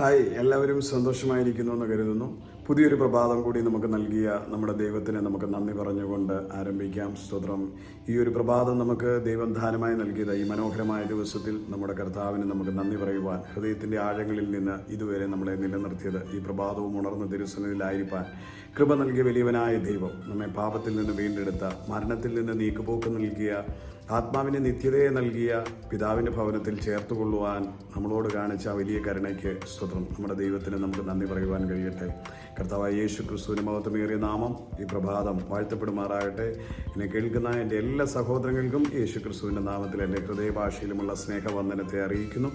Hi എല്ലാവരും സന്തോഷമായിരിക്കുന്നു എന്ന് കരുതുന്നു. പുതിയൊരു പ്രഭാതം കൂടി നമുക്ക് നൽകിയ നമ്മുടെ ദൈവത്തിന് നമുക്ക് നന്ദി പറഞ്ഞുകൊണ്ട് ആരംഭിക്കാം. സ്തോത്രം. ഈ ഒരു പ്രഭാതം നമുക്ക് ദൈവം ദാനമായി നൽകിയത്. ഈ മനോഹരമായ ദിവസത്തിൽ നമ്മുടെ കർത്താവിന് നമുക്ക് നന്ദി പറയുവാൻ ഹൃദയത്തിന്റെ ആഴങ്ങളിൽ നിന്ന് ഇതുവരെ നമ്മളെ നിലനിർത്തിയത് ഈ പ്രഭാതവും ഉണർന്ന തിരുസന്നിധിയിലായിരിക്കാൻ കൃപ നൽകിയ വലിയവനായ ദൈവം നമ്മെ പാപത്തിൽ നിന്ന് വീണ്ടെടുത്ത മരണത്തിൽ നിന്ന് നീക്കുപോക്ക് നൽകിയ ആത്മാവിന് നിത്യതയെ നൽകിയ പിതാവിന്റെ ഭവനത്തിൽ ചേർത്തുകൊള്ളുവാൻ നമ്മളോട് കാണിച്ച വലിയ കരുണയ്ക്ക് സ്വതം നമ്മുടെ ദൈവത്തിന് നമുക്ക് നന്ദി പറയുവാൻ കഴിയട്ടെ. കർത്താവായ യേശു ക്രിസ്തുവിന് മഹത്വമേറിയ നാമം ഈ പ്രഭാതം വാഴ്ത്തപ്പെടുമാറാകട്ടെ. എന്നെ കേൾക്കുന്ന എന്റെ എല്ലാ സഹോദരങ്ങൾക്കും യേശു ക്രിസ്തുവിന്റെ നാമത്തിൽ എന്റെ ഹൃദയഭാഷയിലുമുള്ള സ്നേഹവന്ദനത്തെ അറിയിക്കുന്നു.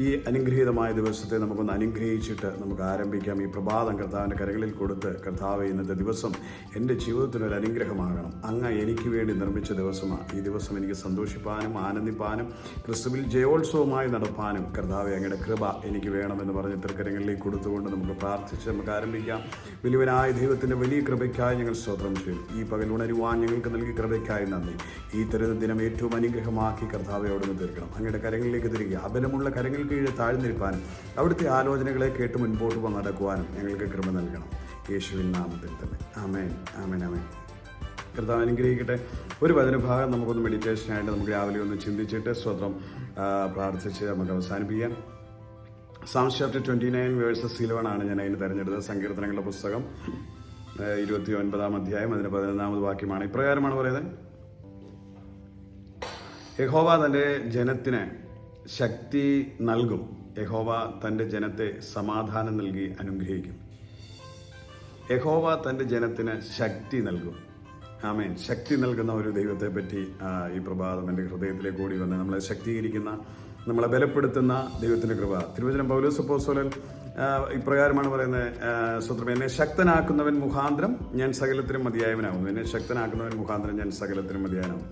ഈ അനുഗ്രഹീതമായ ദിവസത്തെ നമുക്കൊന്ന് അനുഗ്രഹിച്ചിട്ട് നമുക്ക് ആരംഭിക്കാം. ഈ പ്രഭാതം കർത്താവിന്റെ കരകളിൽ കൊടുത്ത് കർത്താവ് ഇന്നത്തെ ദിവസം എന്റെ ജീവിതത്തിനൊരു അനുഗ്രഹമാകണം. അങ്ങ് എനിക്ക് വേണ്ടി നിർമ്മിച്ച ദിവസമാണ്. ഈ ദിവസം എനിക്ക് സന്തോഷിപ്പാനും ആനന്ദിപ്പാനും ക്രിസ്തുവിൽ ജയോത്സവമായി നടപ്പാനും കർത്താവ് അങ്ങയുടെ കൃപ എനിക്ക് വേണമെന്ന് പറഞ്ഞ് തൃക്കരങ്ങളിലേക്ക് കൊടുത്തുകൊണ്ട് നമുക്ക് പ്രാർത്ഥിച്ച് നമുക്ക് ആരംഭിക്കാം. വലിയവനായ ദൈവത്തിന്റെ വലിയ കൃപയ്ക്കായി ഞങ്ങൾ സ്തോത്രം ചെയ്യും. ഈ പകൽ ഉണരുവാൻ ഞങ്ങൾക്ക് നൽകി കൃപയ്ക്കായി നന്ദി. ഈ തരുന്ന ദിനം ഏറ്റവും അനുഗ്രഹമാക്കി കർത്താവെ നിന്ന് തീർക്കണം. അങ്ങയുടെ കരങ്ങളിലേക്ക് തിരികെ അബലമുള്ള കരങ്ങൾ കീഴിൽ താഴ്ന്നിരിപ്പാനും അവിടുത്തെ ആലോചനകളെ കേട്ട് മുൻപോട്ട് നടക്കുവാനും ഞങ്ങൾക്ക് കൃപ നൽകണം. യേശുവിൻ നാമത്തിൽ തന്നെ. ആമേൻ. ആമേൻ ആമേൻ. കർത്താവ് അനുഗ്രഹിക്കട്ടെ. ഒരു വചനഭാഗം നമുക്കൊന്ന് മെഡിറ്റേഷനായിട്ട് നമുക്ക് രാവിലെ ഒന്ന് ചിന്തിച്ചിട്ട് സ്വതം പ്രാർത്ഥിച്ച് നമുക്ക് അവസാനിപ്പിക്കാം. Psalms chapter twenty nine verses ഇലവനാണ് ഞാൻ അതിന് തിരഞ്ഞെടുത്തത്. സങ്കീർത്തനങ്ങളുടെ പുസ്തകം ഇരുപത്തി ഒൻപതാം അധ്യായം അതിന് പതിനൊന്നാമത് വാക്യമാണ്. ഇപ്രകാരമാണ് പറയുന്നത്. യഹോവ തന്റെ ജനത്തിന് ശക്തി നൽകും. യഹോവ തന്റെ ജനത്തെ സമാധാനം നൽകി അനുഗ്രഹിക്കും. യഹോവ തന്റെ ജനത്തിന് ശക്തി നൽകും. ആമേൻ. ശക്തി നൽകുന്ന ഒരു ദൈവത്തെ പറ്റി ഈ പ്രഭാതം എന്റെ ഹൃദയത്തിലേക്ക് കൂടി വന്ന് നമ്മളെ ശക്തീകരിക്കുന്ന നമ്മളെ ബലപ്പെടുത്തുന്ന ദൈവത്തിന്റെ കൃപ. തിരുവചനം പൗലോസ് അപ്പോസ്തലൻ ആ, ഇപ്രകാരമാണ് പറയുന്നത് സ്വത്രം എന്നെ ശക്തനാക്കുന്നവൻ മുഖാന്തരം ഞാൻ സകലത്തിനും മതിയായവനാകുന്നു. എന്നെ ശക്തനാക്കുന്നവൻ മുഖാന്തരം ഞാൻ സകലത്തിനും മതിയായവനാകുന്നു.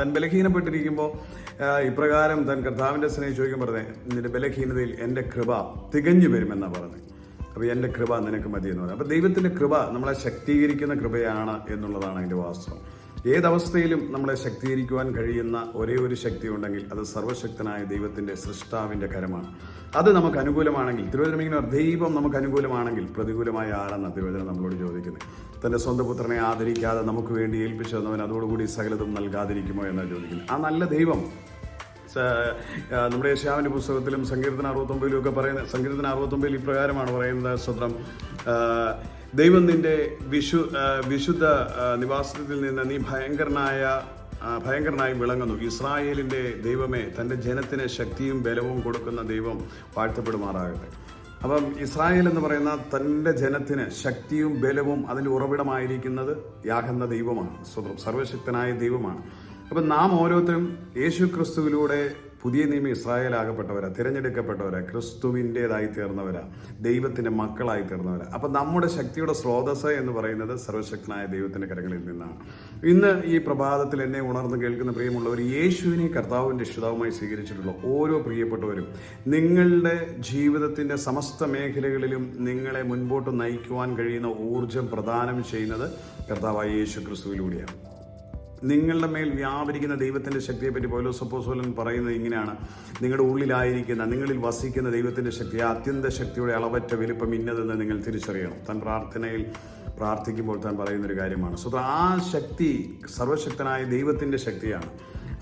തൻ ബലഹീനപ്പെട്ടിരിക്കുമ്പോൾ ഇപ്രകാരം തൻ കർത്താവിന്റെ സ്നേഹം ചോദിക്കാൻ പറഞ്ഞേ നിന്റെ ബലഹീനതയിൽ എന്റെ കൃപ തികഞ്ഞു വരുമെന്നാണ് പറഞ്ഞത് അപ്പോൾ എന്റെ കൃപ നിനക്ക് മതി എന്ന് പറയുന്നത് അപ്പോൾ ദൈവത്തിന്റെ കൃപ നമ്മളെ ശക്തീകരിക്കുന്ന കൃപയാണ് എന്നുള്ളതാണ് അതിന്റെ വാസ്തവം. ഏതവസ്ഥയിലും നമ്മളെ ശക്തീകരിക്കുവാൻ കഴിയുന്ന ഒരേ ഒരു ശക്തി ഉണ്ടെങ്കിൽ അത് സർവശക്തനായ ദൈവത്തിന്റെ സൃഷ്ടാവിന്റെ കരമാണ്. അത് നമുക്ക് അനുകൂലമാണെങ്കിൽ തിരുവചനം ഇങ്ങനെ ദൈവം നമുക്ക് അനുകൂലമാണെങ്കിൽ പ്രതികൂലമായ ആരെന്ന തിരുവചനം നമ്മളോട് ചോദിക്കുന്നത് തന്റെ സ്വന്തം പുത്രനെ ആദരിക്കാതെ നമുക്ക് വേണ്ടി ഏൽപ്പിച്ചു തന്നവൻ അതോടുകൂടി സകലതും നൽകാതിരിക്കുമോ എന്നാണ് ചോദിക്കുന്നത് ആ നല്ല ദൈവം നമ്മുടെ യേശാവിന്റെ പുസ്തകത്തിലും സങ്കീർത്തന അറുപത്തൊമ്പതിലും ഒക്കെ പറയുന്ന സങ്കീർത്തന അറുപത്തൊമ്പതിൽ ഇപ്രകാരമാണ് പറയുന്നത് സ്വത്രം ദൈവം നിന്റെ വിശു വിശുദ്ധ നിവാസത്തിൽ നിന്ന് നീ ഭയങ്കരനായ ഭയങ്കരനായി വിളങ്ങുന്നു. ഇസ്രായേലിന്റെ ദൈവമേ തന്റെ ജനത്തിന് ശക്തിയും ബലവും കൊടുക്കുന്ന ദൈവം വാഴ്ത്തപ്പെടുമാറാകട്ടെ. അപ്പം ഇസ്രായേൽ എന്ന് പറയുന്ന തന്റെ ജനത്തിന് ശക്തിയും ബലവും അതിന്റെ ഉറവിടമായിരിക്കുന്നത് യാഹന്ന ദൈവമാണ് സ്വതം സർവശക്തനായ ദൈവമാണ്. അപ്പം നാം ഓരോരുത്തരും യേശു ക്രിസ്തുവിലൂടെ പുതിയ നിയമം ഇസ്രായേലാകപ്പെട്ടവരാ തിരഞ്ഞെടുക്കപ്പെട്ടവരാ ക്രിസ്തുവിന്റെതായി തീർന്നവരാ ദൈവത്തിന്റെ മക്കളായി തീർന്നവരാ. അപ്പം നമ്മുടെ ശക്തിയുടെ സ്രോതസ് എന്ന് പറയുന്നത് സർവശക്തനായ ദൈവത്തിന്റെ കരങ്ങളിൽ നിന്നാണ്. ഇന്ന് ഈ പ്രഭാതത്തിൽ എന്നെ ഉണർന്ന് കേൾക്കുന്ന പ്രിയമുള്ളവർ യേശുവിനെ കർത്താവും രക്ഷിതാവുമായി സ്വീകരിച്ചിട്ടുള്ള ഓരോ പ്രിയപ്പെട്ടവരും നിങ്ങളുടെ ജീവിതത്തിന്റെ സമസ്ത മേഖലകളിലും നിങ്ങളെ മുൻപോട്ട് നയിക്കുവാൻ കഴിയുന്ന ഊർജം പ്രദാനം ചെയ്യുന്നത് കർത്താവായ യേശു ക്രിസ്തുവിലൂടെയാണ് നിങ്ങളുടെ മേൽ വ്യാപരിക്കുന്ന ദൈവത്തിന്റെ ശക്തിയെപ്പറ്റി പൗലോസപ്പോസോലൻ പറയുന്നത് ഇങ്ങനെയാണ്. നിങ്ങളുടെ ഉള്ളിലായിരിക്കുന്ന നിങ്ങളിൽ വസിക്കുന്ന ദൈവത്തിന്റെ ശക്തി അത്യന്ത ശക്തിയുടെ അളവറ്റ വലിപ്പം ഇന്നതെന്ന് നിങ്ങൾ തിരിച്ചറിയണം. താൻ പ്രാർത്ഥനയിൽ പ്രാർത്ഥിക്കുമ്പോൾ താൻ പറയുന്നൊരു കാര്യമാണ്. സോ ആ ശക്തി സർവശക്തനായ ദൈവത്തിന്റെ ശക്തിയാണ്.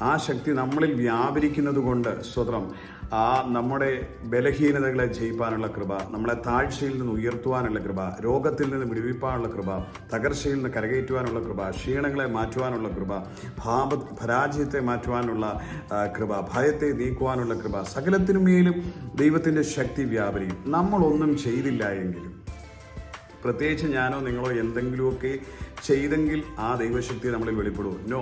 ആ ശക്തി നമ്മളിൽ വ്യാപരിക്കുന്നത് കൊണ്ട് സ്വതന്ത്രം ആ നമ്മുടെ ബലഹീനതകളെ ജയിപ്പാനുള്ള കൃപ നമ്മളെ താഴ്ചയിൽ നിന്ന് ഉയർത്തുവാനുള്ള കൃപ രോഗത്തിൽ നിന്ന് വിടുവിപ്പാനുള്ള കൃപ തകർച്ചയിൽ നിന്ന് കരകയറ്റുവാനുള്ള കൃപ ക്ഷീണങ്ങളെ മാറ്റുവാനുള്ള കൃപ ഭാപ പരാജയത്തെ മാറ്റുവാനുള്ള കൃപ ഭയത്തെ നീക്കുവാനുള്ള കൃപ സകലത്തിനു മേലും ദൈവത്തിന്റെ ശക്തി വ്യാപരിക്കും നമ്മളൊന്നും ചെയ്തില്ല എങ്കിലും പ്രത്യേകിച്ച് ഞാനോ നിങ്ങളോ എന്തെങ്കിലുമൊക്കെ ചെയ്തെങ്കിൽ ആ ദൈവശക്തി നമ്മളിൽ വെളിപ്പെടും. നോ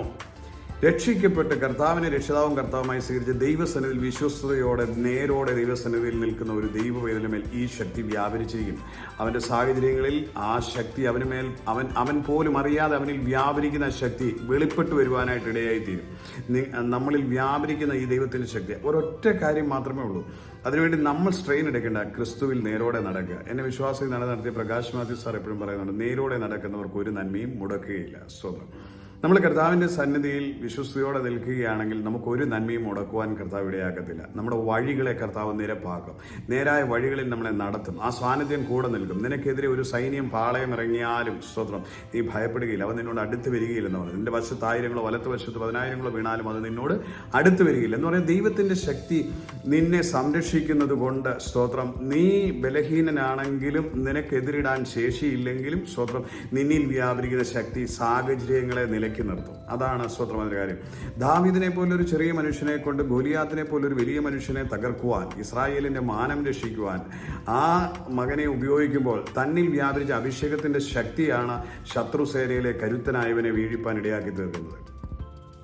രക്ഷിക്കപ്പെട്ട് കർത്താവിനെ രക്ഷിതാവും കർത്താവുമായി സ്വീകരിച്ച് ദൈവസന്നിധിയിൽ വിശ്വസ്തയോടെ നേരോടെ ദൈവസന്നിധിയിൽ നിൽക്കുന്ന ഒരു ദൈവവേദനമേൽ ഈ ശക്തി വ്യാപരിച്ചിരിക്കും. അവന്റെ സാഹചര്യങ്ങളിൽ ആ ശക്തി അവന് മേൽ അവൻ അവൻ പോലും അറിയാതെ അവനിൽ വ്യാപരിക്കുന്ന ശക്തി വെളിപ്പെട്ട് വരുവാനായിട്ട് ഇടയായിത്തീരും. നി- നമ്മളിൽ വ്യാപരിക്കുന്ന ഈ ദൈവത്തിന്റെ ശക്തി ഒരൊറ്റ കാര്യം മാത്രമേ ഉള്ളൂ. അതിനുവേണ്ടി നമ്മൾ സ്ട്രെയിൻ എടുക്കേണ്ട ക്രിസ്തുവിൽ നേരോടെ നടക്കുക. എന്നെ വിശ്വാസത്തിൽ നട നടത്തിയ പ്രകാശ് മാത്യു സാർ എപ്പോഴും പറയുന്നുണ്ട് നേരോടെ നടക്കുന്നവർക്ക് ഒരു നന്മയും മുടക്കുകയില്ല. സ്വന്തം നമ്മൾ കർത്താവിന്റെ സന്നിധിയിൽ വിശ്വസ്തയോടെ നിൽക്കുകയാണെങ്കിൽ നമുക്ക് ഒരു നന്മയും മുടക്കുവാൻ കർത്താവ് ഇടയാക്കത്തില്ല. നമ്മുടെ വഴികളെ കർത്താവ് നിരപ്പാക്കും. നേരായ വഴികളിൽ നമ്മളെ നടത്തും. ആ സാന്നിധ്യം കൂടെ നിൽക്കും. നിനക്കെതിരെ ഒരു സൈന്യം പാളയം ഇറങ്ങിയാലും സ്തോത്രം. നീ ഭയപ്പെടുകയില്ല. അവൻ നിന്നോട് അടുത്ത് വരികയില്ലെന്ന് പറഞ്ഞു. നിന്റെ വശത്ത് ആയിരങ്ങളോ വലത്ത് വശത്ത് പതിനായിരങ്ങളോ വീണാലും അത് നിന്നോട് അടുത്ത് വരികയില്ല എന്ന് പറയുന്നത് ദൈവത്തിന്റെ ശക്തി നിന്നെ സംരക്ഷിക്കുന്നത് കൊണ്ട് സ്തോത്രം. നീ ബലഹീനനാണെങ്കിലും നിനക്കെതിരിടാൻ ശേഷിയില്ലെങ്കിലും സ്തോത്രം. നിന്നിൽ വ്യാപരിക്കുന്ന ശക്തി സാഹചര്യങ്ങളെ നിലയ്ക്ക് നിർത്തും. അതാണ് സ്വത്രമെന്ന കാര്യം. ദാവിദിനെ പോലൊരു ചെറിയ മനുഷ്യനെ കൊണ്ട് ഗോലിയാത്തിനെ പോലൊരു വലിയ മനുഷ്യനെ തകർക്കുവാൻ ഇസ്രായേലിന്റെ മാനം രക്ഷിക്കുവാൻ ആ മകനെ ഉപയോഗിക്കുമ്പോൾ തന്നിൽ വ്യാപരിച്ച അഭിഷേകത്തിന്റെ ശക്തിയാണ് ശത്രുസേനയിലെ കരുത്തനായവനെ വീഴിപ്പാൻ ഇടയാക്കി തീർക്കുന്നത്.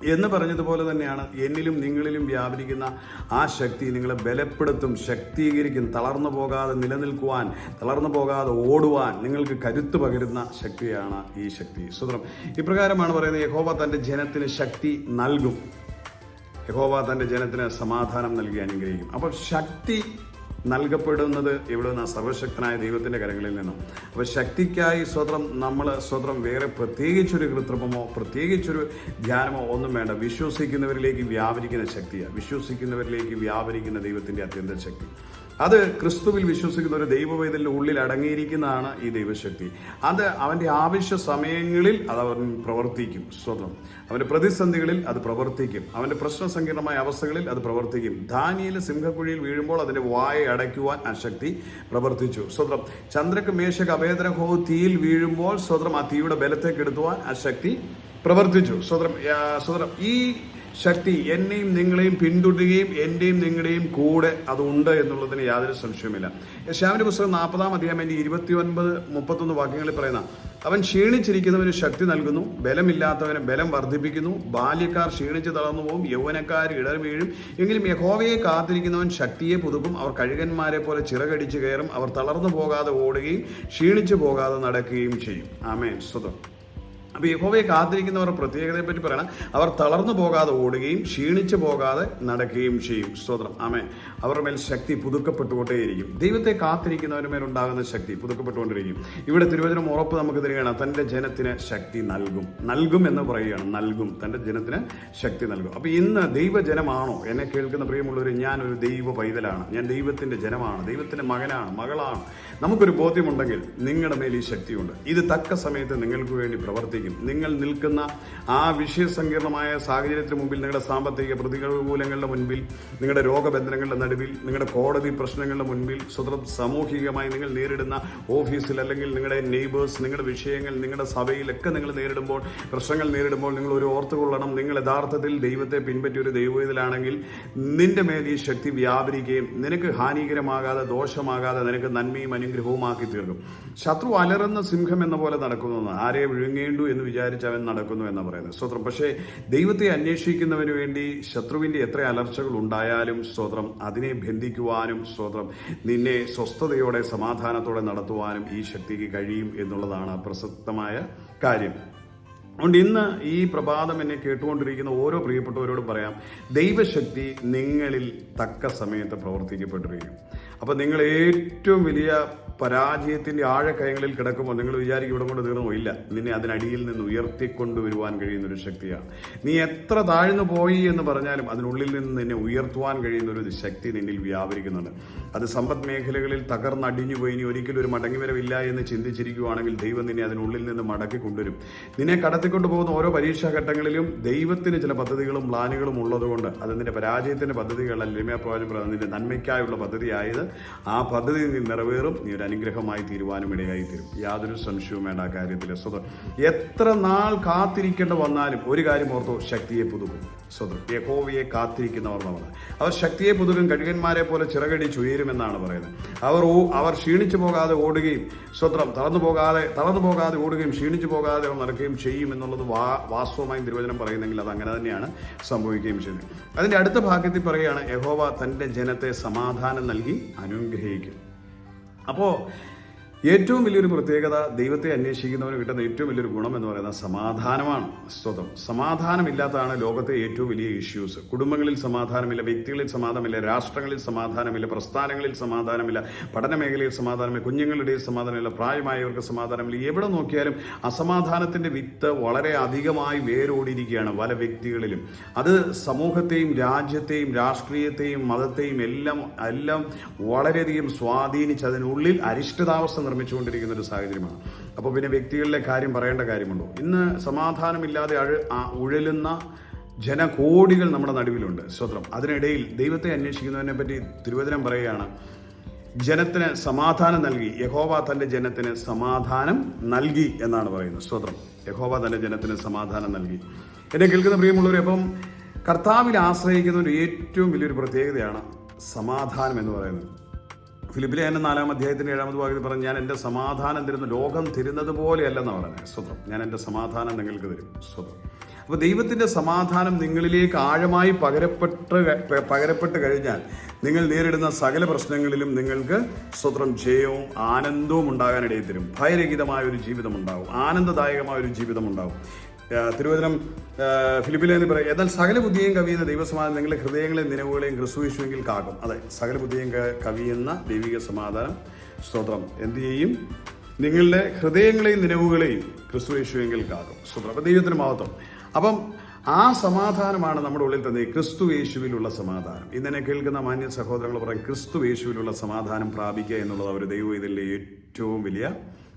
എന്ന് പറഞ്ഞതുപോലെ തന്നെയാണ് എന്നിലും നിങ്ങളിലും വ്യാപരിക്കുന്ന ആ ശക്തി നിങ്ങളെ ബലപ്പെടുത്തും ശക്തീകരിക്കും തളർന്നു പോകാതെ നിലനിൽക്കുവാൻ തളർന്നു പോകാതെ ഓടുവാൻ നിങ്ങൾക്ക് കരുത്ത് പകരുന്ന ശക്തിയാണ് ഈ ശക്തി. സുതരം ഇപ്രകാരമാണ് പറയുന്നത് യഹോവ തന്റെ ജനത്തിന് ശക്തി നൽകും. യഹോവ തന്റെ ജനത്തിന് സമാധാനം നൽകി അനുഗ്രഹിക്കും. അപ്പോൾ ശക്തി നൽകപ്പെടുന്നത് ഇവിടെ നിന്ന് സർവശക്തനായ ദൈവത്തിന്റെ കരങ്ങളിൽ നിന്നും. അപ്പോൾ ശക്തിക്കായി സ്വതം നമ്മൾ സ്വതം വേറെ പ്രത്യേകിച്ചൊരു കൃത്രിമമോ പ്രത്യേകിച്ചൊരു ധ്യാനമോ ഒന്നും വേണ്ട. വിശ്വസിക്കുന്നവരിലേക്ക് വ്യാപരിക്കുന്ന ശക്തിയാണ് വിശ്വസിക്കുന്നവരിലേക്ക് വ്യാപരിക്കുന്ന ദൈവത്തിന്റെ അത്യന്ത ശക്തി അത് ക്രിസ്തുവിൽ വിശ്വസിക്കുന്ന ഒരു ദൈവവേദലിന്റെ ഉള്ളിൽ അടങ്ങിയിരിക്കുന്നതാണ് ഈ ദൈവശക്തി. അത് അവന്റെ ആവശ്യ സമയങ്ങളിൽ അത് അവൻ പ്രവർത്തിക്കും. സ്വതം. അവന്റെ പ്രതിസന്ധികളിൽ അത് പ്രവർത്തിക്കും. അവന്റെ പ്രശ്നസങ്കീർണമായ അവസ്ഥകളിൽ അത് പ്രവർത്തിക്കും. ധാനിയിൽ സിംഹക്കുഴിയിൽ വീഴുമ്പോൾ അതിന്റെ വായ അടയ്ക്കുവാൻ ആ ശക്തി പ്രവർത്തിച്ചു. സ്വതം. ചന്ദ്രക്ക് മേശക്ക് അഭേദരഹോ തീയിൽ വീഴുമ്പോൾ സ്വതം ആ തീയുടെ ബലത്തെ കെടുത്തുവാൻ ആ ശക്തി പ്രവർത്തിച്ചു. സ്വതം. സ്വതം. ഈ ശക്തി എന്നെയും നിങ്ങളെയും പിന്തുടരുകയും എന്റെയും നിങ്ങളുടെയും കൂടെ അതുണ്ട് എന്നുള്ളതിന് യാതൊരു സംശയവുമില്ല. യശാമിന്റെ പുസ്തകം നാൽപ്പതാം അധ്യായം എന്റെ ഇരുപത്തി ഒൻപത് മുപ്പത്തൊന്ന് വാക്യങ്ങളിൽ പറയുന്ന അവൻ ക്ഷീണിച്ചിരിക്കുന്നവന് ശക്തി നൽകുന്നു ബലമില്ലാത്തവന് ബലം വർദ്ധിപ്പിക്കുന്നു ബാല്യക്കാർ ക്ഷീണിച്ച് തളർന്നു പോകും യൗവനക്കാർ ഇടർ വീഴും. എങ്കിലും യഹോവയെ കാത്തിരിക്കുന്നവൻ ശക്തിയെ പുതുക്കും അവർ കഴുകന്മാരെ പോലെ ചിറകടിച്ച് കയറും അവർ തളർന്നു പോകാതെ ഓടുകയും ക്ഷീണിച്ചു പോകാതെ നടക്കുകയും ചെയ്യും. ആമേൻ. സ്വതം അപ്പോൾ യഹോവയെ കാത്തിരിക്കുന്നവർ പ്രത്യേകതയെ പറ്റി പറയണം. അവർ തളർന്നു പോകാതെ ഓടുകയും ക്ഷീണിച്ചു പോകാതെ നടക്കുകയും ചെയ്യും. സ്തോത്രം. ആമേ അവരുടെ മേൽ ശക്തി പുതുക്കപ്പെട്ടുകൊണ്ടേയിരിക്കും. ദൈവത്തെ കാത്തിരിക്കുന്നവരുടെ മേലുണ്ടാകുന്ന ശക്തി പുതുക്കപ്പെട്ടുകൊണ്ടിരിക്കും ഇവിടെ തിരുവചനം ഉറപ്പ് നമുക്ക് തരികയാണ്. തന്റെ ജനത്തിന് ശക്തി നൽകും. നൽകും എന്ന് പറയുകയാണ്. നൽകും. തന്റെ ജനത്തിന് ശക്തി നൽകും. അപ്പോൾ ഇന്ന് ദൈവജനമാണോ? എന്നെ കേൾക്കുന്ന പ്രിയമുള്ളവർ ഞാനൊരു ദൈവ പൈതലാണ്. ഞാൻ ദൈവത്തിന്റെ ജനമാണ്. ദൈവത്തിന്റെ മകനാണ് മകളാണ്. നമുക്കൊരു ബോധ്യമുണ്ടെങ്കിൽ നിങ്ങളുടെ മേൽ ഈ ശക്തിയുണ്ട്. ഇത് തക്ക സമയത്ത് നിങ്ങൾക്ക് വേണ്ടി പ്രവർത്തിക്കും. നിങ്ങൾ നിൽക്കുന്ന ആ വിഷയസങ്കീർണമായ സാഹചര്യത്തിന് മുമ്പിൽ നിങ്ങളുടെ സാമ്പത്തിക പ്രതികൂലങ്ങളുടെ മുൻപിൽ നിങ്ങളുടെ രോഗബന്ധനങ്ങളുടെ നടുവിൽ നിങ്ങളുടെ കോടതി പ്രശ്നങ്ങളുടെ മുൻപിൽ സ്വതം സാമൂഹികമായി നിങ്ങൾ നേരിടുന്ന ഓഫീസിൽ അല്ലെങ്കിൽ നിങ്ങളുടെ നെയ്ബേഴ്സ് നിങ്ങളുടെ വിഷയങ്ങൾ നിങ്ങളുടെ സഭയിലൊക്കെ നിങ്ങൾ നേരിടുമ്പോൾ പ്രശ്നങ്ങൾ നേരിടുമ്പോൾ നിങ്ങൾ ഒരു ഓർത്തുകൊള്ളണം നിങ്ങൾ യഥാർത്ഥത്തിൽ ദൈവത്തെ പിൻപറ്റിയ ഒരു ദൈവത്തിലാണെങ്കിൽ നിന്റെ മേൽ ഈ ശക്തി വ്യാപരിക്കുകയും നിനക്ക് ഹാനികരമാകാതെ ദോഷമാകാതെ നിനക്ക് നന്മയും അനുഗ്രഹവുമാക്കി തീർക്കും. ശത്രു അലറുന്ന സിംഹം എന്ന പോലെ നടക്കുന്നു ആരെ വിഴുങ്ങേണ്ടു എന്ന് വിചാരിച്ച് അവൻ നടക്കുന്നു എന്ന് പറയുന്നത്. സ്തോത്രം. പക്ഷേ ദൈവത്തെ അന്വേഷിക്കുന്നവന് വേണ്ടി ശത്രുവിന്റെ എത്ര അലർച്ചകൾ ഉണ്ടായാലും സ്തോത്രം അതിനെ ബന്ധിക്കുവാനും സ്തോത്രം നിന്നെ സ്വസ്ഥതയോടെ സമാധാനത്തോടെ നടത്തുവാനും ഈ ശക്തിക്ക് കഴിയും എന്നുള്ളതാണ് പ്രസക്തമായ കാര്യം. അതുകൊണ്ട് ഇന്ന് ഈ പ്രഭാതം എന്നെ കേട്ടുകൊണ്ടിരിക്കുന്ന ഓരോ പ്രിയപ്പെട്ടവരോടും പറയാം ദൈവശക്തി നിങ്ങളിൽ തക്ക സമയത്ത് പ്രവർത്തിക്കപ്പെട്ടിരിക്കും. അപ്പോൾ നിങ്ങൾ ഏറ്റവും വലിയ പരാജയത്തിന്റെ ആഴക്കയങ്ങളിൽ കിടക്കുമ്പോൾ നിങ്ങൾ വിചാരിക്കും ഇവിടെ കൊണ്ട് തീർന്നു. ഇല്ല നിന്നെ അതിനടിയിൽ നിന്ന് ഉയർത്തിക്കൊണ്ടുവരുവാൻ കഴിയുന്ന ഒരു ശക്തിയാണ്. നീ എത്ര താഴ്ന്നു പോയി എന്ന് പറഞ്ഞാലും അതിനുള്ളിൽ നിന്ന് നിന്നെ ഉയർത്തുവാൻ കഴിയുന്ന ഒരു ശക്തി നിന്നിൽ വ്യാപരിക്കുന്നുണ്ട്. അത് സമ്പദ് മേഖലകളിൽ തകർന്നടിഞ്ഞു പോയി. ഇനി ഒരിക്കലും ഒരു മടങ്ങിവരവില്ല എന്ന് ചിന്തിച്ചിരിക്കുകയാണെങ്കിൽ ദൈവം നിന്നെ അതിനുള്ളിൽ നിന്ന് മടക്കി കൊണ്ടുവരും. നിന്നെ കടത്തിക്കൊണ്ടു പോകുന്ന ഓരോ പരീക്ഷാ ഘട്ടങ്ങളിലും ദൈവത്തിന് ചില പദ്ധതികളും പ്ലാനുകളും ഉള്ളതുകൊണ്ട് അത് നിന്റെ പരാജയത്തിന്റെ പദ്ധതികളല്ല. ലിമയ പ്രവാചകം നിന്റെ നന്മയ്ക്കായുള്ള പദ്ധതിയായത് ആ പദ്ധതി നീ നിറവേറും. നീ ഒരു അനുഗ്രഹമായി തീരുവാനും ഇടയായി തീരും. യാതൊരു സംശയവും വേണ്ട ആ കാര്യത്തിൽ സ്വതം എത്ര നാൾ കാത്തിരിക്കേണ്ട വന്നാലും ഒരു കാര്യം ഓർത്തു ശക്തിയെ പുതുക്കും. സ്വതം യഹോവയെ കാത്തിരിക്കുന്നവർ നമ്മൾ അവർ ശക്തിയെ പുതുക്കും കഴുകന്മാരെ പോലെ ചിറകടിച്ച് ഉയരുമെന്നാണ് പറയുന്നത്. അവർ അവർ ക്ഷീണിച്ചു പോകാതെ ഓടുകയും സ്വത്രം തളർന്നു പോകാതെ തളർന്നു പോകാതെ ഓടുകയും ക്ഷീണിച്ചു പോകാതെ നടക്കുകയും ചെയ്യും എന്നുള്ളത് വാ വാസ്തവമായും തിരുവചനം പറയുന്നെങ്കിൽ അത് അങ്ങനെ തന്നെയാണ് സംഭവിക്കുകയും ചെയ്യുന്നത്. അതിന്റെ അടുത്ത ഭാഗ്യത്തിൽ പറയുകയാണ് യഹോവ തന്റെ ജനത്തെ സമാധാനം നൽകി അനുഗ്രഹിക്കും. അപ്പോൾ ഏറ്റവും വലിയൊരു പ്രത്യേകത ദൈവത്തെ അന്വേഷിക്കുന്നവന് കിട്ടുന്ന ഏറ്റവും വലിയൊരു ഗുണം എന്ന് പറയുന്നത് സമാധാനമാണ് സ്വതം. സമാധാനമില്ലാത്തതാണ് ലോകത്തെ ഏറ്റവും വലിയ ഇഷ്യൂസ് കുടുംബങ്ങളിൽ സമാധാനമില്ല വ്യക്തികളിൽ സമാധാനമില്ല രാഷ്ട്രങ്ങളിൽ സമാധാനമില്ല പ്രസ്ഥാനങ്ങളിൽ സമാധാനമില്ല പഠന മേഖലയിൽ സമാധാനമില്ല കുഞ്ഞുങ്ങളുടെ സമാധാനമില്ല പ്രായമായവർക്ക് സമാധാനമില്ല. എവിടെ നോക്കിയാലും അസമാധാനത്തിന്റെ വിത്ത് വളരെ അധികമായി വേരോടിയിരിക്കുകയാണ് പല വ്യക്തികളിലും. അത് സമൂഹത്തെയും രാജ്യത്തെയും രാഷ്ട്രീയത്തെയും മതത്തെയും എല്ലാം എല്ലാം വളരെയധികം സ്വാധീനിച്ച് അതിനുള്ളിൽ അരിഷ്ടതാവസ്ഥ നിർമ്മിച്ചുകൊണ്ടിരിക്കുന്ന ഒരു സാഹചര്യമാണ്. അപ്പോൾ പിന്നെ വ്യക്തികളിലെ കാര്യം പറയേണ്ട കാര്യമുണ്ടോ? ഇന്ന് സമാധാനമില്ലാതെ അഴ ഉഴലുന്ന ജനകോടികൾ നമ്മുടെ നടുവിലുണ്ട്. സ്വത്രം അതിനിടയിൽ ദൈവത്തെ അന്വേഷിക്കുന്നതിനെ പറ്റി തിരുവചനം പറയുകയാണ് ജനത്തിന് സമാധാനം നൽകി യഹോവ തന്റെ ജനത്തിന് സമാധാനം നൽകി എന്നാണ് പറയുന്നത്. സ്വത്രം യഹോവ തന്റെ ജനത്തിന് സമാധാനം നൽകി. എന്നെ കേൾക്കുന്ന പ്രിയമുള്ളവർ അപ്പം കർത്താവിൽ ആശ്രയിക്കുന്ന ഒരു ഏറ്റവും വലിയൊരു പ്രത്യേകതയാണ് സമാധാനം എന്ന് പറയുന്നത്. ഫിലിപ്പിലെ എന്നെ നാലാം അധ്യായത്തിന്റെ ഏഴാമത് ഭാഗത്തിൽ പറഞ്ഞു ഞാൻ എന്റെ സമാധാനം തരുന്ന. ലോകം തരുന്നത് പോലെയല്ലെന്ന് പറഞ്ഞത്. സ്വതം ഞാൻ എന്റെ സമാധാനം നിങ്ങൾക്ക് തരും. സ്വതം അപ്പോൾ ദൈവത്തിന്റെ സമാധാനം നിങ്ങളിലേക്ക് ആഴമായി പകരപ്പെട്ട് പകരപ്പെട്ട് കഴിഞ്ഞാൽ നിങ്ങൾ നേരിടുന്ന സകല പ്രശ്നങ്ങളിലും നിങ്ങൾക്ക് സ്വതന്ത്രം ജയവും ആനന്ദവും ഉണ്ടാകാനിടയിൽ തരും. ഭയരഹിതമായ ഒരു ജീവിതം ഉണ്ടാവും ആനന്ദദായകമായ ഒരു ജീവിതം ഉണ്ടാവും ആ, തിരുവചനം ആ, ഫിലിപ്പിലെ എന്ന് പറയും എന്നാൽ സകല ബുദ്ധിയും കവിയുന്ന ദൈവസമാധാനം നിങ്ങളുടെ ഹൃദയങ്ങളെ നിലവുകളെയും ക്രിസ്തുവിശുവെങ്കിൽ കാക്കും. അതെ സകല ബുദ്ധിയും കവി കവിയുന്ന ദൈവിക സമാധാനം. സ്തോത്രം. എന്തു ചെയ്യും? നിങ്ങളുടെ ഹൃദയങ്ങളെയും നിലവുകളെയും ക്രിസ്തുവേശുവെങ്കിൽ കാക്കും. സ്തോത്രം. അപ്പം ദൈവത്തിന് മഹത്വം. അപ്പം ആ സമാധാനമാണ് നമ്മുടെ ഉള്ളിൽ തന്നെ ക്രിസ്തു യേശുവിലുള്ള സമാധാനം. ഇന്നെ കേൾക്കുന്ന മാന്യ സഹോദരങ്ങൾ പറയും ക്രിസ്തു യേശുവിലുള്ള സമാധാനം പ്രാപിക്കുക എന്നുള്ളത് അവർ ദൈവം ഇതിലെ ഏറ്റവും വലിയ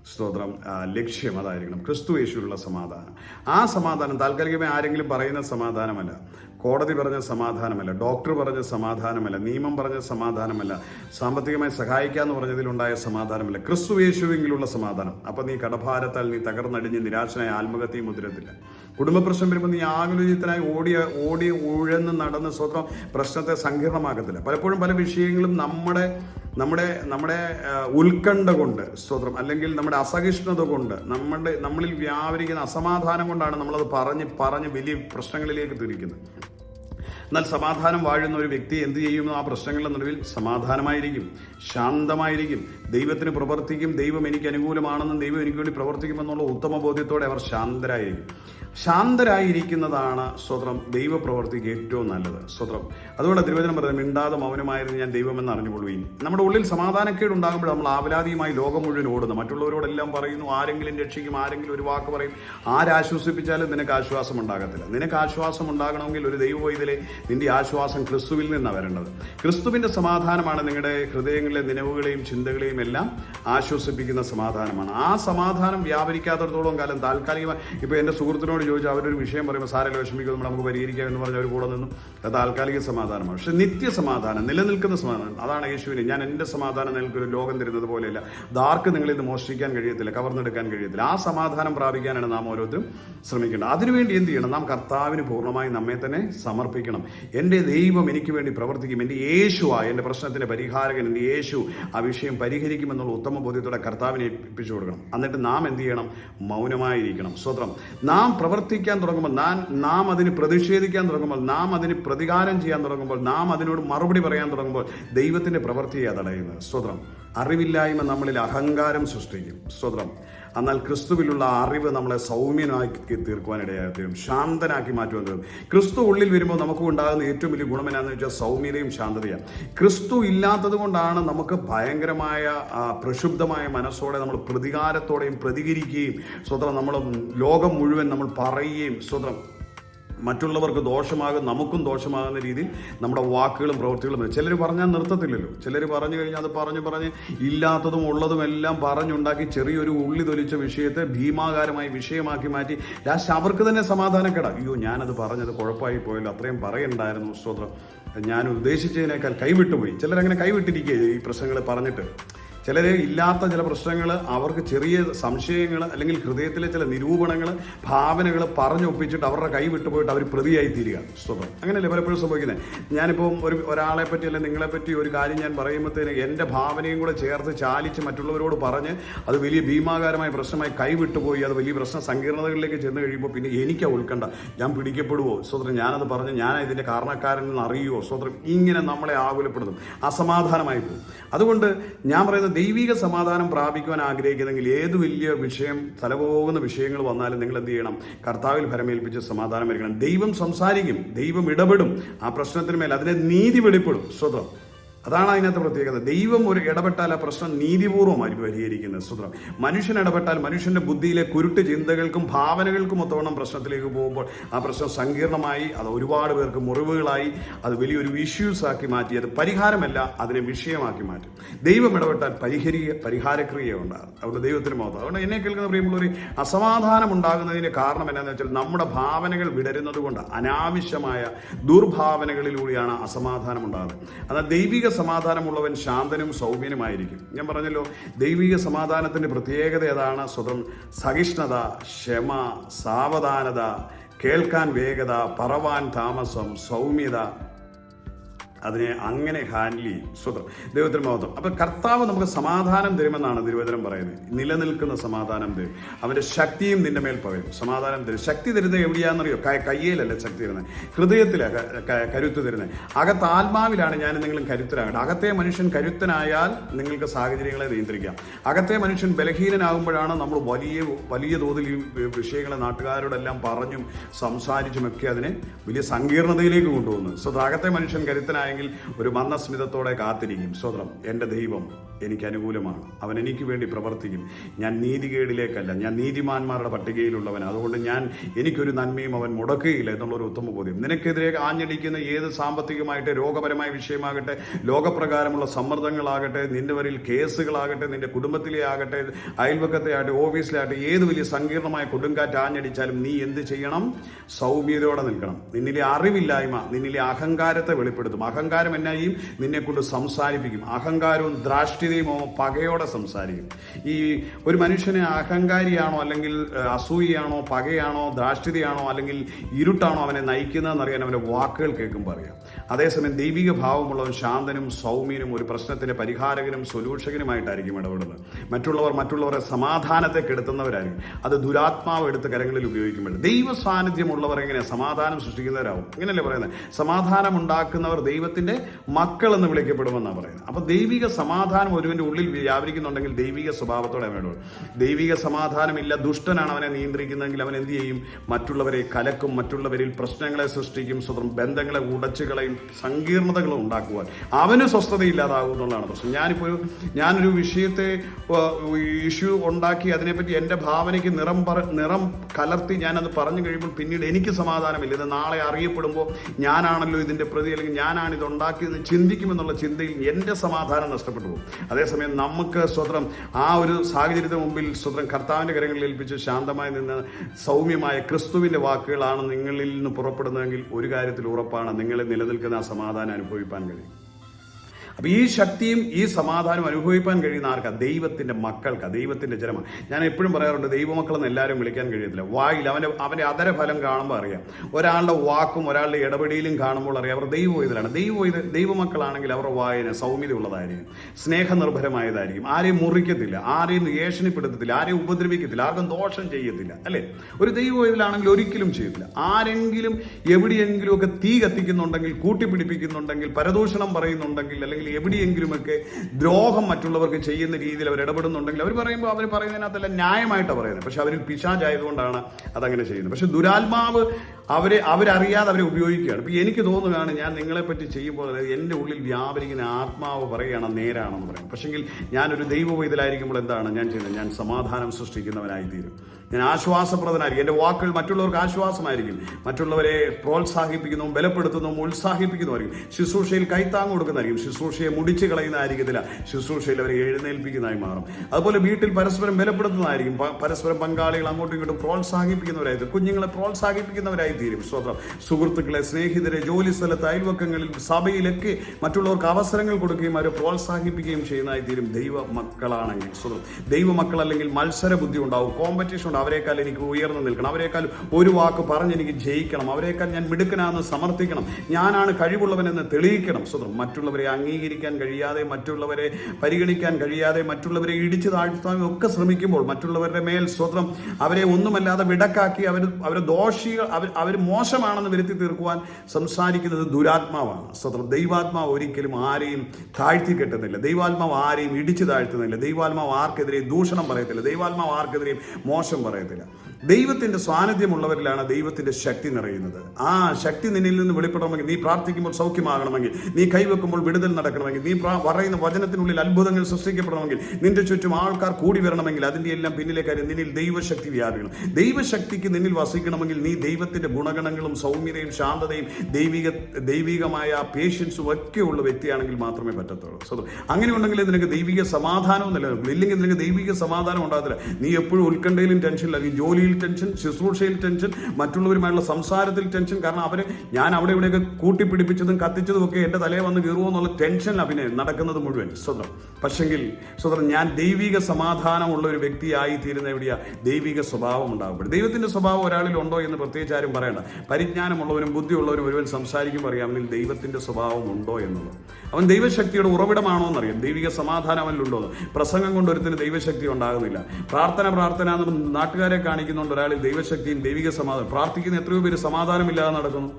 സ്തോത്രം. ലക്ഷ്യം അതായിരിക്കണം. ക്രിസ്തു യേശുവിലുള്ള സമാധാനം. ആ സമാധാനം താൽക്കാലികമായി ആരെങ്കിലും പറയുന്ന സമാധാനമല്ല കോടതി പറഞ്ഞ സമാധാനമല്ല ഡോക്ടർ പറഞ്ഞ സമാധാനമല്ല നിയമം പറഞ്ഞ സമാധാനമല്ല സാമ്പത്തികമായി സഹായിക്കാമെന്ന് പറഞ്ഞതിലുണ്ടായ സമാധാനമല്ല ക്രിസ്തു യേശുവെങ്കിലുള്ള സമാധാനം. അപ്പം നീ കടഭാരത്താൽ നീ തകർന്നടിഞ്ഞ് നിരാശനായ ആത്മഹത്യയും മുദ്രത്തില്ല. കുടുംബ പ്രശ്നം വരുമ്പോൾ നീ ആകുലജിത്തനായി ഓടിയ ഓടി ഉഴന്ന് നടന്ന് സ്വന്തം പ്രശ്നത്തെ സങ്കീർണമാക്കത്തില്ല. പലപ്പോഴും പല വിഷയങ്ങളും നമ്മുടെ നമ്മുടെ നമ്മുടെ ഉത്കണ്ഠ കൊണ്ട് സ്തോത്രം അല്ലെങ്കിൽ നമ്മുടെ അസഹിഷ്ണുത കൊണ്ട് നമ്മുടെ നമ്മളിൽ വ്യാപരിക്കുന്ന അസമാധാനം കൊണ്ടാണ് നമ്മളത് പറഞ്ഞ് പറഞ്ഞ് വലിയ പ്രശ്നങ്ങളിലേക്ക് തിരിക്കുന്നത്. എന്നാൽ സമാധാനം വാഴുന്ന ഒരു വ്യക്തി എന്ത് ചെയ്യും? ആ പ്രശ്നങ്ങളുടെ നടുവിൽ സമാധാനമായിരിക്കും ശാന്തമായിരിക്കും. ദൈവത്തിന് പ്രവർത്തിക്കും ദൈവം എനിക്ക് അനുകൂലമാണെന്നും ദൈവം എനിക്ക് വേണ്ടി പ്രവർത്തിക്കുമെന്നുള്ള ഉത്തമ ബോധ്യത്തോടെ അവർ ശാന്തരായിരിക്കും. ശാന്തരായിരിക്കുന്നതാണ് സ്വതന്ത്രം. ദൈവപ്രവർത്തിക്ക് ഏറ്റവും നല്ലത്. സ്വതന്ത്രം. അതുകൊണ്ട് തിരുവചനം പറയുന്നത് മിണ്ടാതെ മൗനമായിരുന്നു ഞാൻ ദൈവമെന്ന് അറിഞ്ഞുകൊള്ളുകയും നമ്മുടെ ഉള്ളിൽ സമാധാനക്കേട് ഉണ്ടാകുമ്പോൾ നമ്മൾ ആവലാതിയുമായി ലോകം മുഴുവൻ ഓടുന്നു. മറ്റുള്ളവരോടെല്ലാം പറയുന്നു ആരെങ്കിലും രക്ഷിക്കും ആരെങ്കിലും ഒരു വാക്ക് പറയും. ആരാശ്വസിപ്പിച്ചാലും നിനക്ക് ആശ്വാസം ഉണ്ടാകത്തില്ല. നിനക്ക് ആശ്വാസം ഉണ്ടാകണമെങ്കിൽ ഒരു ദൈവവൈദ്യലെ നിന്റെ ആശ്വാസം ക്രിസ്തുവിൽ നിന്നാണ് വരേണ്ടത്. ക്രിസ്തുവിന്റെ സമാധാനമാണ് നിങ്ങളുടെ ഹൃദയങ്ങളിലെ നിലവുകളെയും ചിന്തകളെയും എല്ലാം ആശ്വസിപ്പിക്കുന്ന സമാധാനമാണ്. ആ സമാധാനം വ്യാപരിക്കാത്തടത്തോളം കാലം താൽക്കാലികമായി ഇപ്പോൾ എന്റെ സുഹൃത്തിനോട് ചോദിച്ചു അവരൊരു വിഷയം പറയുമ്പോൾ സാരല്ല വിഷമിക്കുന്നു നമുക്ക് പരിഹരിക്കാം എന്ന് പറഞ്ഞ് അവർ കൂടെ നിന്നും. അത് താൽക്കാലിക സമാധാനമാണ്. പക്ഷെ നിത്യ സമാധാനം നിലനിൽക്കുന്ന സമാധാനം അതാണ് യേശുവിനെ. ഞാൻ എന്റെ സമാധാനം നിങ്ങൾക്ക് ഒരു ലോകം തരുന്നത് പോലെയല്ല. ദാർക്ക് നിങ്ങളിൽ നിന്ന് മോഷ്ടിക്കാൻ കഴിയത്തില്ല കവർന്നെടുക്കാൻ കഴിയത്തില്ല. ആ സമാധാനം പ്രാപിക്കാനാണ് നാം ഓരോരുത്തരും ശ്രമിക്കേണ്ടത്. അതിനുവേണ്ടി എന്ത് ചെയ്യണം? നാം കർത്താവിന് പൂർണമായി നമ്മെ തന്നെ സമർപ്പിക്കണം. എന്റെ ദൈവം എനിക്ക് വേണ്ടി പ്രവർത്തിക്കും. എന്റെ യേശുവാ എന്റെ പ്രശ്നത്തിന്റെ പരിഹാരകൻ എന്റെ യേശു ആ വിഷയം പരിഹരിക്കുമെന്നുള്ള ഉത്തമ ബോധ്യത്തോടെ കർത്താവിനെ ഏൽപ്പിച്ചു കൊടുക്കണം. എന്നിട്ട് നാം എന്ത് ചെയ്യണം? മൗനമായിരിക്കണം. സ്വത്രം നാം പ്രവർത്തിക്കാൻ തുടങ്ങുമ്പോൾ നാം നാം അതിന് പ്രതിഷേധിക്കാൻ തുടങ്ങുമ്പോൾ നാം അതിന് പ്രതികാരം ചെയ്യാൻ തുടങ്ങുമ്പോൾ നാം അതിനോട് മറുപടി പറയാൻ തുടങ്ങുമ്പോൾ ദൈവത്തിന്റെ പ്രവൃത്തിയാണ് തടയുന്നത് സ്വതന്ത്രം അറിവില്ലായ്മ നമ്മളിൽ അഹങ്കാരം സൃഷ്ടിക്കും. സ്വത്രം എന്നാൽ ക്രിസ്തുവിലുള്ള അറിവ് നമ്മളെ സൗമ്യനാക്കി തീർക്കുവാനിടയായി ശാന്തനാക്കി മാറ്റുവാൻ തീരും ക്രിസ്തു ഉള്ളിൽ വരുമ്പോൾ നമുക്ക് ഉണ്ടാകുന്ന ഏറ്റവും വലിയ ഗുണം എന്നാന്ന് വെച്ചാൽ സൗമ്യതയും ശാന്തതയാണ് ക്രിസ്തു ഇല്ലാത്തത് കൊണ്ടാണ് നമുക്ക് ഭയങ്കരമായ പ്രക്ഷുബ്ധമായ മനസ്സോടെ നമ്മൾ പ്രതികാരത്തോടെയും പ്രതികരിക്കുകയും സ്വതന്ത്രം നമ്മൾ ലോകം മുഴുവൻ നമ്മൾ പറയുകയും സ്വതന്ത്രം മറ്റുള്ളവർക്ക് ദോഷമാകും നമുക്കും ദോഷമാകുന്ന രീതിയിൽ നമ്മുടെ വാക്കുകളും പ്രവൃത്തികളും ചിലർ പറഞ്ഞാൽ നിർത്തത്തില്ലല്ലോ. ചിലർ പറഞ്ഞു കഴിഞ്ഞാൽ അത് പറഞ്ഞു പറഞ്ഞ് ഇല്ലാത്തതും ഉള്ളതും എല്ലാം പറഞ്ഞുണ്ടാക്കി ചെറിയൊരു ഉള്ളി തൊലിച്ച വിഷയത്തെ ഭീമാകാരമായി വിഷയമാക്കി മാറ്റി. ലാസ്റ്റ് അവർക്ക് തന്നെ സമാധാനക്കേട. അയ്യോ ഞാനത് പറഞ്ഞത് കുഴപ്പമായി പോയല്ലോ. അത്രയും പറയണ്ടായിരുന്നു സ്തോത്രം ഞാൻ ഉദ്ദേശിച്ചതിനേക്കാൾ കൈവിട്ടുപോയി. ചിലരങ്ങനെ കൈവിട്ടിരിക്കുക ഈ പ്രശ്നങ്ങൾ പറഞ്ഞിട്ട്. ചിലർ ഇല്ലാത്ത ചില പ്രശ്നങ്ങൾ അവർക്ക് ചെറിയ സംശയങ്ങൾ അല്ലെങ്കിൽ ഹൃദയത്തിലെ ചില നിരൂപണങ്ങൾ ഭാവനകൾ പറഞ്ഞൊപ്പിച്ചിട്ട് അവരുടെ കൈ വിട്ടുപോയിട്ട് അവർ പ്രതിയായി തീരുക സ്വതം. അങ്ങനെയല്ലേ പലപ്പോഴും സംഭവിക്കുന്നത് ഞാനിപ്പം ഒരു ഒരാളെ പറ്റി അല്ലെങ്കിൽ നിങ്ങളെ പറ്റി ഒരു കാര്യം ഞാൻ പറയുമ്പോഴത്തേന് എന്റെ ഭാവനയും കൂടെ ചേർത്ത് ചാലിച്ച് മറ്റുള്ളവരോട് പറഞ്ഞ് അത് വലിയ ഭീമാകാരമായ പ്രശ്നമായി കൈ വിട്ടുപോയി അത് വലിയ പ്രശ്ന സങ്കീർണതകളിലേക്ക് ചെന്ന് കഴിയുമ്പോൾ പിന്നെ എനിക്ക് ഉൾക്കണ്ട. ഞാൻ പിടിക്കപ്പെടുവോ? സ്വതന്ത്രം ഞാനത് പറഞ്ഞ് ഞാൻ ഇതിന്റെ കാരണക്കാരൻ എന്ന് അറിയുമോ ഇങ്ങനെ നമ്മളെ ആകുലപ്പെടുത്തും. അസമാധാനമായി പോകും. അതുകൊണ്ട് ഞാൻ പറയുന്നത് ദൈവിക സമാധാനം പ്രാപിക്കുവാൻ ആഗ്രഹിക്കുന്നെങ്കിൽ ഏത് വലിയ വിഷയം തലപോകുന്ന വിഷയങ്ങൾ വന്നാലും നിങ്ങൾ എന്ത് ചെയ്യണം? കർത്താവിൽ ഫലമേൽപ്പിച്ച് സമാധാനം വരിക്കണം. ദൈവം സംസാരിക്കും ദൈവം ഇടപെടും. ആ പ്രശ്നത്തിന് മേൽ അതിനെ നീതി വെളിപ്പെടും. സ്വതം അതാണ് അതിനകത്ത് പ്രത്യേകത. ദൈവം ഒരു ഇടപെട്ടാൽ ആ പ്രശ്നം നീതിപൂർവമായിരിക്കും പരിഹരിക്കുന്നത്. സുതരം മനുഷ്യൻ ഇടപെട്ടാൽ മനുഷ്യന്റെ ബുദ്ധിയിലെ കുരുട്ട് ചിന്തകൾക്കും ഭാവനകൾക്കും ഒത്തവണ്ണം പ്രശ്നത്തിലേക്ക് പോകുമ്പോൾ ആ പ്രശ്നം സങ്കീർണമായി അത് ഒരുപാട് പേർക്ക് മുറിവുകളായി അത് വലിയൊരു ഇഷ്യൂസ് ആക്കി മാറ്റി അത് പരിഹാരമല്ല അതിനെ വിഷയമാക്കി മാറ്റും. ദൈവം ഇടപെട്ടാൽ പരിഹരി പരിഹാരക്രിയ ഉണ്ടാകും. അതുകൊണ്ട് ദൈവത്തിന് മഹത്വം. അതുകൊണ്ട് എന്നെ കേൾക്കുന്ന ഒരു അസമാധാനം ഉണ്ടാകുന്നതിന്റെ കാരണം എന്താണെന്ന് വെച്ചാൽ നമ്മുടെ ഭാവനകൾ വിടരുന്നത് കൊണ്ട് അനാവശ്യമായ ദുർഭാവനകളിലൂടെയാണ് അസമാധാനം ഉണ്ടാകുന്നത്. എന്നാൽ ദൈവിക സമാധാനമുള്ളവൻ ശാന്തനും സൗമ്യനുമായിരിക്കും. ഞാൻ പറഞ്ഞല്ലോ ദൈവിക സമാധാനത്തിന്റെ പ്രത്യേകത ഏതാണ്? സ്വതം സഹിഷ്ണുത ക്ഷമ സാവധാനത കേൾക്കാൻ വേഗത പറവാൻ താമസം സൗമ്യത. അതിനെ അങ്ങനെ ഹാൻഡിൽ ചെയ്യും. സ്വതം ദൈവത്തിന് മഹത്വം. അപ്പൊ കർത്താവ് നമുക്ക് സമാധാനം തരുമെന്നാണ് തിരുവചനം പറയുന്നത്. നിലനിൽക്കുന്ന സമാധാനം തരും. അവന്റെ ശക്തിയും നിന്റെ മേൽ പകരും. സമാധാനം തരും. ശക്തി തരുന്നത് എവിടെയാണെന്നറിയോ? കയ്യിലല്ല ശക്തി തരുന്നത്. ക- കരുത്ത് തരുന്നത്. അകത്ത് ആത്മാവിലാണ് ഞാൻ നിങ്ങളും കരുത്തരാകട്ടെ അകത്തെ മനുഷ്യൻ കരുത്തനായാൽ നിങ്ങൾക്ക് സാഹചര്യങ്ങളെ നിയന്ത്രിക്കാം. അകത്തെ മനുഷ്യൻ ബലഹീനനാകുമ്പോഴാണ് നമ്മൾ വലിയ വലിയ തോതിൽ ഈ വിഷയങ്ങളെ നാട്ടുകാരോടെല്ലാം പറഞ്ഞും സംസാരിച്ചുമൊക്കെ അതിനെ വലിയ സങ്കീർണതയിലേക്ക് കൊണ്ടുപോകുന്നത്. സോ അകത്തെ മനുഷ്യൻ കരുത്തനായെങ്കിൽ ഒരു മന്ദസ്മിതത്തോടെ കാത്തിരിക്കും. സ്വതം എന്റെ ദൈവം എനിക്ക് അനുകൂലമാണ്. അവൻ എനിക്ക് വേണ്ടി പ്രവർത്തിക്കും. ഞാൻ നീതികേടിലേക്കല്ല ഞാൻ നീതിമാന്മാരുടെ പട്ടികയിലുള്ളവൻ അതുകൊണ്ട് ഞാൻ എനിക്കൊരു നന്മയും അവൻ മുടക്കുകയില്ല എന്നുള്ളൊരു ഉത്തമ ബോധ്യം. നിനക്കെതിരെ ആഞ്ഞടിക്കുന്ന ഏത് സാമ്പത്തികമായിട്ട് രോഗപരമായ വിഷയമാകട്ടെ ലോകപ്രകാരമുള്ള സമ്മർദ്ദങ്ങളാകട്ടെ നിന്റെ വരിൽ കേസുകളാകട്ടെ നിന്റെ കുടുംബത്തിലെ ആകട്ടെ അയൽവക്കത്തെ ആകട്ടെ ഓഫീസിലാകട്ടെ ഏത് വലിയ സങ്കീർണമായ കൊടുങ്കാറ്റ് ആഞ്ഞടിച്ചാലും നീ എന്ത് ചെയ്യണം? സൗമ്യതയോടെ നിൽക്കണം. നിന്നിലെ അറിവില്ലായ്മ നിന്നിലെ അഹങ്കാരത്തെ വെളിപ്പെടുത്തും. അഹങ്കാരം എന്നായും നിന്നെ കൊണ്ട് സംസാരിപ്പിക്കും. അഹങ്കാരവും ദ്രാഷ്ടിതയുമോ പകയോടെ സംസാരിക്കും. ഈ ഒരു മനുഷ്യന് അഹങ്കാരിയാണോ അല്ലെങ്കിൽ അസൂയിയാണോ പകയാണോ ദ്രാഷ്ടിതയാണോ അല്ലെങ്കിൽ ഇരുട്ടാണോ അവനെ നയിക്കുന്നതെന്ന് അറിയാൻ അവന്റെ വാക്കുകൾ കേൾക്കുമ്പോൾ അറിയാം. അതേസമയം ദൈവിക ഭാവമുള്ളവൻ ശാന്തനും സൗമ്യനും ഒരു പ്രശ്നത്തിന്റെ പരിഹാരകനും സൊല്യൂഷകനുമായിട്ടായിരിക്കും ഇടപെടുന്നത്. മറ്റുള്ളവർ മറ്റുള്ളവരെ സമാധാനത്തെ കെടുത്തുന്നവരായിരിക്കും. അത് ദുരാത്മാവ് എടുത്ത് കരങ്ങളിൽ ഉപയോഗിക്കുമ്പോൾ. ദൈവ സാന്നിധ്യമുള്ളവർ എങ്ങനെ സമാധാനം സൃഷ്ടിക്കുന്നവരാകും ഇങ്ങനെയല്ലേ പറയുന്നത്? സമാധാനം ഉണ്ടാക്കുന്നവർ ദൈവത്തിന്റെ മക്കൾ എന്ന് വിളിക്കപ്പെടുമെന്നാണ് പറയുന്നത്. അപ്പൊ ദൈവിക സമാധാനം ഒരുവന്റെ ഉള്ളിൽ വ്യാപരിക്കുന്നുണ്ടെങ്കിൽ ദൈവിക സ്വഭാവത്തോടെ അവനോട് ദൈവിക സമാധാനമില്ല ദുഷ്ടനാണ് അവനെ നിയന്ത്രിക്കുന്നതെങ്കിൽ അവൻ എന്ത് ചെയ്യും? മറ്റുള്ളവരെ കലക്കും മറ്റുള്ളവരിൽ പ്രശ്നങ്ങളെ സൃഷ്ടിക്കും സ്വതം ബന്ധങ്ങളെ ഉടച്ചുകളയും സങ്കീർണതകളും ഉണ്ടാക്കുവാൻ. അവന് സ്വസ്ഥതയില്ലാതാകും എന്നുള്ളതാണ് പ്രശ്നം. ഞാനിപ്പോൾ ഒരു ഞാനൊരു വിഷയത്തെ ഇഷ്യൂ ഉണ്ടാക്കി അതിനെപ്പറ്റി എന്റെ ഭാവനയ്ക്ക് നിറം പറ നിറം കലർത്തി ഞാനത് പറഞ്ഞു കഴിയുമ്പോൾ പിന്നീട് എനിക്ക് സമാധാനമില്ല. ഇത് നാളെ അറിയപ്പെടുമ്പോൾ ഞാനാണല്ലോ ഇതിന്റെ പ്രതി അല്ലെങ്കിൽ ഞാനാണ് ഇത് ഉണ്ടാക്കിയെന്ന് ചിന്തിക്കുമെന്നുള്ള ചിന്തയിൽ എന്റെ സമാധാനം നഷ്ടപ്പെട്ടു പോകും. അതേസമയം നമുക്ക് സ്വതന്ത്രം ആ ഒരു സാഹചര്യത്തിന് മുമ്പിൽ സ്വതന്ത്രം കർത്താവിന്റെ കരങ്ങളിൽ ഏൽപ്പിച്ച് ശാന്തമായി നിന്ന് സൗമ്യമായ ക്രിസ്തുവിന്റെ വാക്കുകളാണ് നിങ്ങളിൽ നിന്ന് പുറപ്പെടുന്നതെങ്കിൽ ഒരു കാര്യത്തിൽ ഉറപ്പാണ് നിങ്ങളെ നിലനിൽക്കുന്ന ആ സമാധാനം അനുഭവിക്കാൻ കഴിയും. അപ്പൊ ഈ ശക്തിയും ഈ സമാധാനവും അനുഭവിക്കാൻ കഴിയുന്ന ആർക്കാ? ദൈവത്തിന്റെ മക്കൾക്ക് ദൈവത്തിന്റെ ജനമാണ് ഞാൻ എപ്പോഴും പറയാറുണ്ട് ദൈവമക്കളെന്ന് എല്ലാവരും വിളിക്കാൻ കഴിയത്തില്ല. വായിൽ അവന്റെ അവന്റെ അതരഫലം കാണുമ്പോൾ അറിയാം. ഒരാളുടെ വാക്കും ഒരാളുടെ ഇടപെടലും കാണുമ്പോൾ അറിയാം. അവർ ദൈവം ഇതിലാണ് ദൈവം ഇത് ദൈവമക്കളാണെങ്കിൽ അവരുടെ വായന സൗമ്യത ഉള്ളതായിരിക്കും. സ്നേഹനിർഭരമായതായിരിക്കും. ആരെയും മുറിക്കത്തില്ല. ആരെയും ഏഷണിപ്പെടുത്തത്തില്ല. ആരെയും ഉപദ്രവിക്കത്തില്ല. ആർക്കും ദോഷം ചെയ്യത്തില്ല. അല്ലേ? ഒരു ദൈവവൈതലാണെങ്കിൽ ഒരിക്കലും ചെയ്യത്തില്ല. ആരെങ്കിലും എവിടെയെങ്കിലും ഒക്കെ തീ കത്തിക്കുന്നുണ്ടെങ്കിൽ കൂട്ടിപ്പിടിപ്പിക്കുന്നുണ്ടെങ്കിൽ പരദൂഷണം പറയുന്നുണ്ടെങ്കിൽ അല്ലെങ്കിൽ എവിടെയെങ്കിലുമൊക്കെ ദ്രോഹം മറ്റുള്ളവർക്ക് ചെയ്യുന്ന രീതിയിൽ അവർ ഇടപെടുന്നുണ്ടെങ്കിൽ അവർ പറയുമ്പോൾ അവർ പറയുന്നതിനകത്തെല്ലാം ന്യായമായിട്ടാണ് പറയുന്നത്. പക്ഷെ അവരിൽ പിശാചായതുകൊണ്ടാണ് അതങ്ങനെ ചെയ്യുന്നത്. പക്ഷെ ദുരാത്മാവ് അവരെ അവരറിയാതെ അവരെ ഉപയോഗിക്കുകയാണ്. ഇപ്പം എനിക്ക് തോന്നുകയാണ് ഞാൻ നിങ്ങളെപ്പറ്റി ചെയ്യുമ്പോൾ അതായത് എന്റെ ഉള്ളിൽ വ്യാപരിക്കുന്ന ആത്മാവ് പറയുകയാണ് നേരാണെന്ന് പറയും പക്ഷെങ്കിൽ ഞാനൊരു ദൈവവൈതലായിരിക്കുമ്പോൾ എന്താണ് ഞാൻ ചെയ്യുന്നത്? ഞാൻ സമാധാനം സൃഷ്ടിക്കുന്നവനായി തീരും ഞാൻ ആശ്വാസപ്രദനായിരിക്കും. എന്റെ വാക്കുകൾ മറ്റുള്ളവർക്ക് ആശ്വാസമായിരിക്കും. മറ്റുള്ളവരെ പ്രോത്സാഹിപ്പിക്കുന്നു ബലപ്പെടുത്തുന്നു ഉത്സാഹിപ്പിക്കുന്നതായിരിക്കും. ശുശ്രൂഷയിൽ കൈത്താങ് കൊടുക്കുന്നതായിരിക്കും. ശുശ്രൂഷയെ മുടിച്ചു കളയുന്നതായിരിക്കത്തില്ല. ശുശ്രൂഷയിൽ അവരെ എഴുന്നേൽപ്പിക്കുന്നതായി മാറും. അതുപോലെ വീട്ടിൽ പരസ്പരം ബലപ്പെടുത്തുന്നതായിരിക്കും. പരസ്പരം പങ്കാളികൾ അങ്ങോട്ടും ഇങ്ങോട്ടും പ്രോത്സാഹിപ്പിക്കുന്നവരായി തീരും കുഞ്ഞുങ്ങളെ പ്രോത്സാഹിപ്പിക്കുന്നവരായി തീരും സ്വതം സുഹൃത്തുക്കളെ സ്നേഹിതരെ ജോലി സ്ഥലത്ത് അയൽവക്കങ്ങളിൽ സഭയിലൊക്കെ മറ്റുള്ളവർക്ക് അവസരങ്ങൾ കൊടുക്കുകയും അവരെ പ്രോത്സാഹിപ്പിക്കുകയും ചെയ്യുന്നതായി തീരും ദൈവ മക്കളാണെങ്കിൽ സ്വതം ദൈവ മക്കളല്ലെങ്കിൽ മത്സര ബുദ്ധി ഉണ്ടാവും കോമ്പറ്റീഷൻ ഉണ്ട് അവരെക്കാൾ എനിക്ക് ഉയർന്നു നിൽക്കണം. അവരെക്കാൾ ഒരു വാക്ക് പറഞ്ഞ് എനിക്ക് ജയിക്കണം. അവരെക്കാൾ ഞാൻ മിടുക്കനാണെന്ന് സമർത്ഥിക്കണം. ഞാനാണ് കഴിവുള്ളവനെന്ന് തെളിയിക്കണം. സ്വതം മറ്റുള്ളവരെ അംഗീകരിക്കാൻ കഴിയാതെ മറ്റുള്ളവരെ പരിഗണിക്കാൻ കഴിയാതെ മറ്റുള്ളവരെ ഇടിച്ചു താഴ്ത്താനും ഒക്കെ ശ്രമിക്കുമ്പോൾ മറ്റുള്ളവരുടെ മേൽ സ്വന്തം അവരെ ഒന്നുമല്ലാതെ വിടക്കാക്കി അവർ അവർ ദോഷികൾ അവർ അവർ മോശമാണെന്ന് വരുത്തി തീർക്കുവാൻ സംസാരിക്കുന്നത് ദുരാത്മാവാണ്. സ്വന്തം ദൈവാത്മാവ് ഒരിക്കലും ആരെയും താഴ്ത്തി കെട്ടുന്നില്ല. ദൈവാത്മാവ് ആരെയും ഇടിച്ചു താഴ്ത്തുന്നില്ല. ദൈവാത്മാവ് ആർക്കെതിരെയും ദൂഷണം പറയത്തില്ല. ദൈവാത്മാവ് ആർക്കെതിരെയും മോശം പറയത്തില്ല. ദൈവത്തിന്റെ സാന്നിധ്യമുള്ളവരിലാണ് ദൈവത്തിന്റെ ശക്തി നിറയുന്നത്. ആ ശക്തി നിന്നിൽ നിന്ന് വെളിപ്പെടണമെങ്കിൽ നീ പ്രാർത്ഥിക്കുമ്പോൾ സൗഖ്യമാകണമെങ്കിൽ നീ കൈവെക്കുമ്പോൾ വിടുതൽ നടക്കണമെങ്കിൽ നീ പറയുന്ന വചനത്തിനുള്ളിൽ അത്ഭുതങ്ങൾ സൃഷ്ടിക്കപ്പെടണമെങ്കിൽ നിന്റെ ചുറ്റും ആൾക്കാർ കൂടി വരണമെങ്കിൽ അതിന്റെ എല്ലാം പിന്നിലെ കാര്യം നിന്നിൽ ദൈവശക്തി വ്യാപിക്കണം. ദൈവശക്തിക്ക് നിന്നിൽ വസിക്കണമെങ്കിൽ നീ ദൈവത്തിന്റെ ഗുണഗണങ്ങളും സൗമ്യതയും ശാന്തതയും ദൈവിക ദൈവികമായ പേഷ്യൻസും ഒക്കെ ഉള്ള വ്യക്തിയാണെങ്കിൽ മാത്രമേ പറ്റത്തുള്ളൂ. സ്വന്തം അങ്ങനെ ഉണ്ടെങ്കിൽ നിനക്ക് ദൈവിക സമാധാനവും നിലനിൽക്കും. ഇല്ലെങ്കിൽ നിനക്ക് ദൈവിക സമാധാനം ഉണ്ടാകത്തില്ല. നീ എപ്പോഴും ഉത്കണ്ഠയിലും ടെൻഷനിലും ജോലിയിൽ ടെൻഷൻ ശുശ്രൂഷയിൽ ടെൻഷൻ മറ്റുള്ളവരുമായുള്ള സംസാരത്തിൽ ടെൻഷൻ. കാരണം അവർ ഞാൻ അവിടെ ഇവിടെയൊക്കെ കൂട്ടിപ്പിടിപ്പിച്ചതും കത്തിച്ചതും ഒക്കെ എന്റെ തലയെ വന്ന് കീറുമോ എന്നുള്ള ടെൻഷൻ അഭിനയം നടക്കുന്നത് മുഴുവൻ. സ്വതം പക്ഷെങ്കിൽ സ്വതം ഞാൻ ദൈവിക സമാധാനമുള്ള ഒരു വ്യക്തിയായി തീരുന്ന എവിടെയാ? ദൈവിക സ്വഭാവം ഉണ്ടാകുമ്പോൾ ദൈവത്തിന്റെ സ്വഭാവം ഒരാളിൽ ഉണ്ടോ എന്ന് പ്രത്യേകിച്ച് ആരും പറയണ്ട. പരിജ്ഞാനമുള്ളവരും ബുദ്ധിയുള്ളവരും ഒരുവൻ സംസാരിക്കുമ്പോൾ അറിയാമെങ്കിൽ ദൈവത്തിന്റെ സ്വഭാവം ഉണ്ടോ എന്നുള്ളത്. അവൻ ദൈവശക്തിയുടെ ഉറവിടമാണോ എന്നറിയാം ദൈവിക സമാധാനം അവനിലുണ്ടോ പ്രസംഗം കൊണ്ട് ഒരുത്തിന് ദൈവശക്തി ഉണ്ടാകുന്നില്ല. പ്രാർത്ഥന പ്രാർത്ഥന എന്ന് നാട്ടുകാരെ കാണിക്കുന്നുണ്ട് ഒരാളിൽ ദൈവശക്തിയും ദൈവിക സമാധാനം. പ്രാർത്ഥിക്കുന്ന എത്രയോ പേര് സമാധാനമില്ലാതെ നടക്കുന്നു.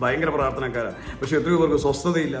ഭയങ്കര പ്രാർത്ഥനക്കാരാണ് പക്ഷെ എത്രയോ പേർക്ക് സ്വസ്ഥതയില്ല.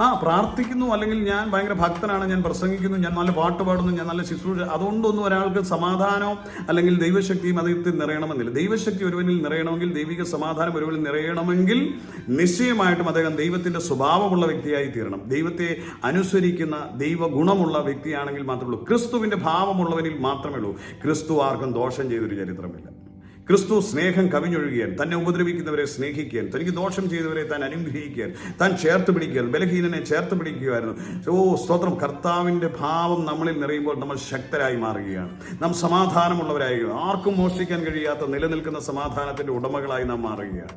ആ പ്രാർത്ഥിക്കുന്നു അല്ലെങ്കിൽ ഞാൻ ഭയങ്കര ഭക്തനാണ് ഞാൻ പ്രസംഗിക്കുന്നു ഞാൻ നല്ല പാട്ട് പാടുന്നു ഞാൻ നല്ല ശുശ്രൂഷ അതുകൊണ്ടൊന്നും ഒരാൾക്ക് സമാധാനവും അല്ലെങ്കിൽ ദൈവശക്തിയും അദ്ദേഹത്തിൽ നിറയണമെന്നില്ല. ദൈവശക്തി ഒരുവനിൽ നിറയണമെങ്കിൽ ദൈവിക സമാധാനം ഒരുവനിൽ നിറയണമെങ്കിൽ നിശ്ചയമായിട്ടും അദ്ദേഹം ദൈവത്തിന്റെ സ്വഭാവമുള്ള വ്യക്തിയായി തീരണം. ദൈവത്തെ അനുസരിക്കുന്ന ദൈവ ഗുണമുള്ള വ്യക്തിയാണെങ്കിൽ മാത്രമേ ഉള്ളൂ. ക്രിസ്തുവിന്റെ ഭാവമുള്ളവനിൽ മാത്രമേ ഉള്ളൂ. ക്രിസ്തു ആർക്കും ദോഷം ചെയ്തൊരു ചരിത്രമില്ല. ക്രിസ്തു സ്നേഹം കവിഞ്ഞൊഴുകിയാൻ തന്നെ ഉപദ്രവിക്കുന്നവരെ സ്നേഹിക്കാൻ തനിക്ക് ദോഷം ചെയ്തവരെ താൻ അനുഗ്രഹിക്കാൻ താൻ ചേർത്ത് പിടിക്കാൻ ബലഹീനനെ ചേർത്ത് പിടിക്കുകയായിരുന്നു. ഓ സ്തോത്രം. കർത്താവിന്റെ ഭാവം നമ്മളിൽ നിറയുമ്പോൾ നമ്മൾ ശക്തരായി മാറുകയാണ്. നാം സമാധാനമുള്ളവരായി ആർക്കും മോഷ്ടിക്കാൻ കഴിയാത്ത നിലനിൽക്കുന്ന സമാധാനത്തിന്റെ ഉടമകളായി നാം മാറുകയാണ്.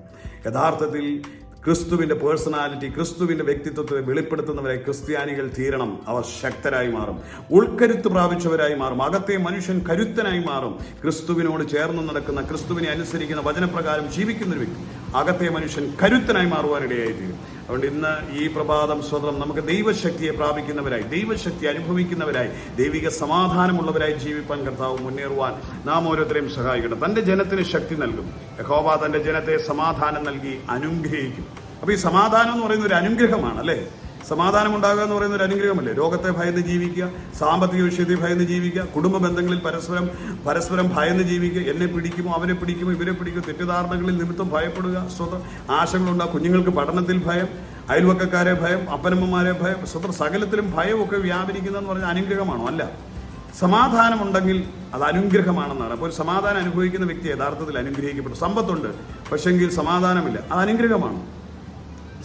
യഥാർത്ഥത്തിൽ ക്രിസ്തുവിന്റെ പേഴ്സണാലിറ്റി ക്രിസ്തുവിന്റെ വ്യക്തിത്വത്തെ വെളിപ്പെടുത്തുന്നവരെ ക്രിസ്ത്യാനികൾ തീരണം. അവർ ശക്തരായി മാറും. ഉൾക്കരുത്ത് പ്രാപിച്ചവരായി മാറും. അകത്തെ മനുഷ്യൻ കരുത്തനായി മാറും. ക്രിസ്തുവിനോട് ചേർന്ന് നടക്കുന്ന ക്രിസ്തുവിനെ അനുസരിക്കുന്ന വചനപ്രകാരം ജീവിക്കുന്ന ഒരു വ്യക്തി അകത്തെ മനുഷ്യൻ കരുത്തനായി മാറുവാനിടയായി തീരും അതുകൊണ്ട് ഇന്ന് ഈ പ്രഭാതം സ്വതം നമുക്ക് ദൈവശക്തിയെ പ്രാപിക്കുന്നവരായി ദൈവശക്തി അനുഭവിക്കുന്നവരായി ദൈവിക സമാധാനമുള്ളവരായി ജീവിപ്പാൻ കർത്താവ് മുന്നേറുവാൻ നാം ഓരോരുത്തരെയും സഹായിക്കണം തന്റെ ജനത്തിന് ശക്തി നൽകും. യഹോബ തന്റെ ജനത്തെ സമാധാനം നൽകി അനുഗ്രഹിക്കും. അപ്പൊ ഈ സമാധാനം എന്ന് പറയുന്ന ഒരു അനുഗ്രഹമാണ് അല്ലേ? സമാധാനം ഉണ്ടാകുക എന്ന് പറയുന്ന ഒരു അനുഗ്രഹമല്ലേ? രോഗത്തെ ഭയന്ന് ജീവിക്കുക സാമ്പത്തിക വിഷയത്തെ ഭയന്ന് ജീവിക്കുക കുടുംബ ബന്ധങ്ങളിൽ പരസ്പരം പരസ്പരം ഭയന്ന് ജീവിക്കുക എന്നെ പിടിക്കുമോ അവനെ പിടിക്കുമോ ഇവരെ പിടിക്കുമോ തെറ്റിദ്ധാരണകളിൽ നിമിത്തം ഭയപ്പെടുക സ്വതം ആശകളുണ്ടാകും കുഞ്ഞുങ്ങൾക്ക് പഠനത്തിൽ ഭയം അയൽവക്കക്കാരെ ഭയം അപ്പനമ്മമാരെ ഭയം സ്വന്തം സകലത്തിലും ഭയമൊക്കെ വ്യാപരിക്കുന്നതെന്ന് പറഞ്ഞ അനുഗ്രഹമാണോ? അല്ല. സമാധാനമുണ്ടെങ്കിൽ അത് അനുഗ്രഹമാണെന്നാണ്. അപ്പോൾ ഒരു സമാധാനം അനുഭവിക്കുന്ന വ്യക്തി യഥാർത്ഥത്തിൽ അനുഗ്രഹിക്കപ്പെട്ടു. സമ്പത്തുണ്ട് പക്ഷെങ്കിൽ സമാധാനമില്ല. അത് അനുഗ്രഹമാണ്?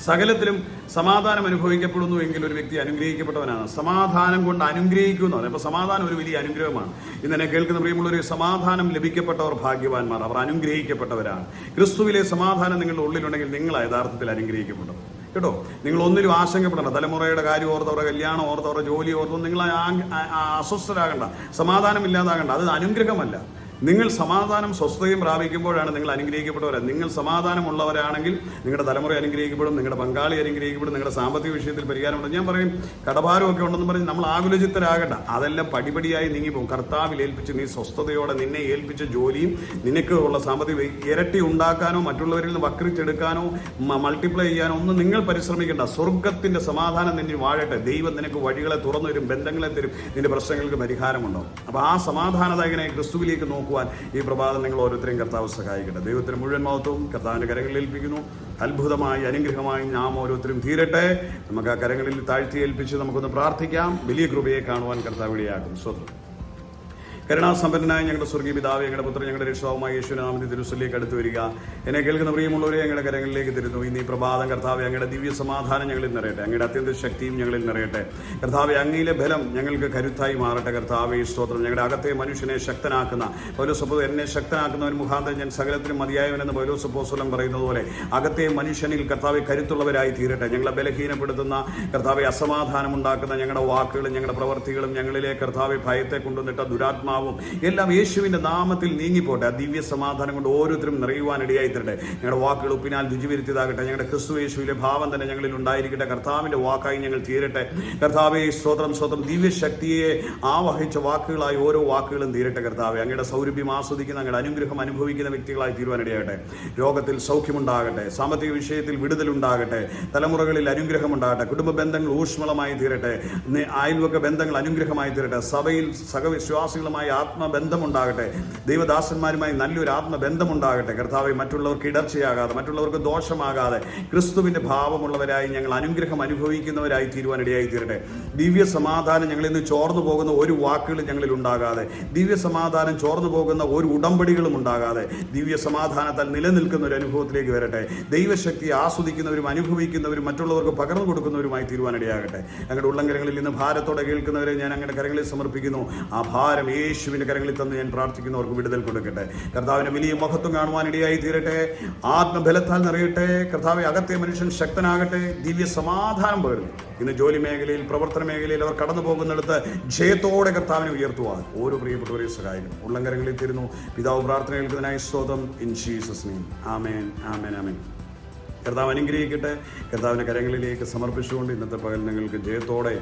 സകലത്തിലും സമാധാനം അനുഭവിക്കപ്പെടുന്നു എങ്കിൽ ഒരു വ്യക്തി അനുഗ്രഹിക്കപ്പെട്ടവനാണ്. സമാധാനം കൊണ്ട് അനുഗ്രഹിക്കുന്നു എന്ന് സമാധാനം ഒരു വലിയ അനുഗ്രഹമാണ്. ഇന്നെ കേൾക്കുന്ന പ്രിയമുള്ള ഒരു സമാധാനം ലഭിക്കപ്പെട്ടവർ ഭാഗ്യവാന്മാർ. അവർ അനുഗ്രഹിക്കപ്പെട്ടവരാണ്. ക്രിസ്തുവിലെ സമാധാനം നിങ്ങളുടെ ഉള്ളിലുണ്ടെങ്കിൽ നിങ്ങൾ യഥാർത്ഥത്തിൽ അനുഗ്രഹിക്കപ്പെട്ടു. കേട്ടോ? നിങ്ങൾ ഒന്നിലും ആശങ്കപ്പെടണ്ട. തലമുറയുടെ കാര്യം ഓർത്തവരുടെ കല്യാണം ഓർത്തവരുടെ ജോലി ഓർത്തു നിങ്ങൾ അസ്വസ്ഥരാകണ്ട. സമാധാനം ഇല്ലാതാകണ്ട. അത് അനുഗ്രഹമല്ല. നിങ്ങൾ സമാധാനം സ്വസ്ഥതയും പ്രാപിക്കുമ്പോഴാണ് നിങ്ങൾ അനുഗ്രഹിക്കപ്പെട്ടവരാണ് നിങ്ങൾ സമാധാനമുള്ളവരാണെങ്കിൽ നിങ്ങളുടെ തലമുറ അനുഗ്രഹിക്കപ്പെടും നിങ്ങളുടെ പങ്കാളി അനുഗ്രഹിക്കപ്പെടും നിങ്ങളുടെ സാമ്പത്തിക വിഷയത്തിൽ പരിഹാരമുണ്ട്. ഞാൻ പറയും കടഭാരമൊക്കെ ഉണ്ടെന്ന് പറഞ്ഞ് നമ്മൾ ആകുലചിത്തരാകണ്ട. അതെല്ലാം പടിപടിയായി നീങ്ങി പോകും കർത്താവിൽ ഏൽപ്പിച്ച് നീ സ്വസ്ഥതയോടെ നിന്നെ ഏൽപ്പിച്ച ജോലിയും നിനക്ക് ഉള്ള സാമ്പത്തിക ഇരട്ടി ഉണ്ടാക്കാനോ മറ്റുള്ളവരിൽ നിന്ന് വക്രിച്ചെടുക്കാനോ മൾട്ടിപ്ലൈ ചെയ്യാനോ ഒന്നും നിങ്ങൾ പരിശ്രമിക്കേണ്ട. സ്വർഗത്തിന്റെ സമാധാനം നിന്നെ വാഴട്ടെ. ദൈവം നിനക്ക് വഴികളെ തുറന്നു തരും ബന്ധങ്ങളെ തരും. നിന്റെ പ്രശ്നങ്ങൾക്ക് പരിഹാരമുണ്ടാവും. അപ്പൊ ആ സമാധാനദായകനെ ക്രിസ്തുവിലേക്ക് നോക്കുവാൻ ഈ പ്രഭാതം നിങ്ങൾ ഓരോരുത്തരെയും കർത്താവ് സഹായിക്കട്ടെ. ദൈവത്തിന് മുഴുവൻ മഹത്വവും കർത്താവിന്റെ കരങ്ങളിൽ ഏൽപ്പിക്കുന്നു. അത്ഭുതമായി അനുഗ്രഹമായി നാം ഓരോരുത്തരും തീരട്ടെ. നമുക്ക് ആ കരങ്ങളിൽ താഴ്ത്തി ഏൽപ്പിച്ച് നമുക്കൊന്ന് പ്രാർത്ഥിക്കാം. വലിയ കൃപയെ കാണുവാൻ കർത്താവ് ഇടയാക്കും. സ്വന്തം കരുണാസമ്പന്നനായ ഞങ്ങളുടെ സ്വർഗീയ പിതാവ് ഞങ്ങളുടെ പുത്രൻ ഞങ്ങളുടെ രക്ഷാവുമായ യേശുനാമത്തിൽ തിരുസലിലേക്ക് അടുത്ത് വരിക. എന്നെ കേൾക്കുന്ന പ്രിയമുള്ളവരെ ഞങ്ങളുടെ കരങ്ങളിലേക്ക് തരുന്നു ഇനി പ്രഭാതം കർത്താവ് ഞങ്ങളുടെ ദിവ്യ സമാധാനം ഞങ്ങളിൽ നിറയട്ടെ. അങ്ങയുടെ അത്യന്ത ശക്തിയും ഞങ്ങളിൽ നിറയട്ടെ. കർത്താവ് അങ്ങയിലെ ബലം ഞങ്ങൾക്ക് കരുത്തായി മാറട്ടെ. കർത്താവ് ഈ സ്തോത്രം ഞങ്ങളുടെ അകത്തെ മനുഷ്യനെ ശക്തനാക്കുന്ന. പൗലോസപ്പോ എന്നെ ശക്തനാക്കുന്നവൻ മുഖാന്തരം ഞാൻ സകലത്തിനും മതിയായവനെന്ന് പൗലോസപ്പോസ്വലം പറയുന്നത് പോലെ അകത്തെ മനുഷ്യനിൽ കർത്താവ് കരുത്തുള്ളവരായി തീരട്ടെ. ഞങ്ങളെ ബലഹീനപ്പെടുത്തുന്ന കർത്താവെ അസമാധാനം ഉണ്ടാക്കുന്ന ഞങ്ങളുടെ വാക്കുകളും ഞങ്ങളുടെ പ്രവർത്തികളും ഞങ്ങളിലെ കർത്താവെ ഭയത്തെ കൊണ്ടുവന്നിട്ട ദുരാത്മാ ആത്മാവും എല്ലാം യേശുവിന്റെ നാമത്തിൽ നീങ്ങിപ്പോട്ടെ. ആ ദിവ്യ സമാധാനം കൊണ്ട് ഓരോരുത്തരും നിറയുവാൻ തരട്ടെ. ഞങ്ങളുടെ വാക്കുകൾ ഉപ്പിനാൽ രുചിവരുത്തിയതാകട്ടെ. ഞങ്ങളുടെ ക്രിസ്തു യേശുവിലെ ഭാവം തന്നെ ഞങ്ങളിൽ ഉണ്ടായിരിക്കട്ടെ. കർത്താവിന്റെ വാക്കായി ഞങ്ങൾ തീരട്ടെ. കർത്താവെ സ്വതം സ്വതം ദിവ്യശക്തിയെ ആവഹിച്ച വാക്കുകളായി ഓരോ വാക്കുകളും തീരട്ടെ കർത്താവെ. അങ്ങയുടെ സൗരഭ്യം ആസ്വദിക്കുന്ന അങ്ങയുടെ അനുഗ്രഹം അനുഭവിക്കുന്ന വ്യക്തികളായി തീരുവാനിടയാകട്ടെ രോഗത്തിൽ സൗഖ്യമുണ്ടാകട്ടെ. സാമ്പത്തിക വിഷയത്തിൽ വിടുതലുണ്ടാകട്ടെ. തലമുറകളിൽ അനുഗ്രഹമുണ്ടാകട്ടെ. കുടുംബ ബന്ധങ്ങൾ ഊഷ്മളമായി തീരട്ടെ. അയൽവക്ക ബന്ധങ്ങൾ അനുഗ്രഹമായി തീരട്ടെ. സഭയിൽ സഹവിശ്വാസികളുമായി ആത്മബന്ധമുണ്ടാകട്ടെ. ദൈവദാസന്മാരുമായി നല്ലൊരു ആത്മബന്ധമുണ്ടാകട്ടെ. കർത്താവെ മറ്റുള്ളവർക്ക് ഇടർച്ചയാകാതെ മറ്റുള്ളവർക്ക് ദോഷമാകാതെ ക്രിസ്തുവിന്റെ ഭാവമുള്ളവരായി ഞങ്ങൾ അനുഗ്രഹം അനുഭവിക്കുന്നവരായി തീരുവാനിടയായി തീരട്ടെ ദിവ്യ സമാധാനം ഞങ്ങളിൽ നിന്ന് ചോർന്നു പോകുന്ന ഒരു വാക്കുകളും ഞങ്ങളിൽ ഉണ്ടാകാതെ ദിവ്യ സമാധാനം ചോർന്നു പോകുന്ന ഒരു ഉടമ്പടികളും ഉണ്ടാകാതെ ദിവ്യ സമാധാനത്താൽ നിലനിൽക്കുന്ന ഒരു അനുഭവത്തിലേക്ക് വരട്ടെ. ദൈവശക്തി ആസ്വദിക്കുന്നവരും അനുഭവിക്കുന്നവരും മറ്റുള്ളവർക്ക് പകർന്നു കൊടുക്കുന്നവരുമായി തീരുവാനിടയാകട്ടെ. ഞങ്ങളുടെ ഉള്ളങ്കരങ്ങളിൽ നിന്ന് ഭാരത്തോടെ കേൾക്കുന്നവരെ ഞാൻ അങ്ങയുടെ കരങ്ങളിൽ സമർപ്പിക്കുന്നു. ആ ഭാരം യേശുവിന്റെ കരങ്ങളിൽ തന്ന് ഞാൻ പ്രാർത്ഥിക്കുന്നവർക്ക് വിടുതൽ കൊടുക്കട്ടെ. കർത്താവിന്റെ വലിയ മഹത്വം കാണുവാനിടയായി തീരട്ടെ. ആത്മബലത്താൽ നിറയട്ടെ. കർത്താവ് അകത്തെ മനുഷ്യൻ ശക്തനാകട്ടെ. ദിവ്യ സമാധാനം പകരുന്നു. ഇന്ന് ജോലി മേഖലയിൽ പ്രവർത്തന മേഖലയിൽ അവർ കടന്നു പോകുന്നിടത്ത് ജയത്തോടെ കർത്താവിനെ ഉയർത്തുവാൻ ഓരോ പ്രിയപ്പെട്ടവരെയും സഹായിക്കും ഉള്ളങ്കരങ്ങളിൽ തീരുന്നു. പിതാവ് പ്രാർത്ഥന കേൾക്കുന്നതിനായി സ്തോത്രം. In Jesus name amen amen amen കർത്താവ് അനുഗ്രഹിക്കട്ടെ. കർത്താവിന്റെ കരങ്ങളിലേക്ക് സമർപ്പിച്ചുകൊണ്ട് ഇന്നത്തെ പകൽ നിങ്ങൾക്ക് ജയത്തോടെ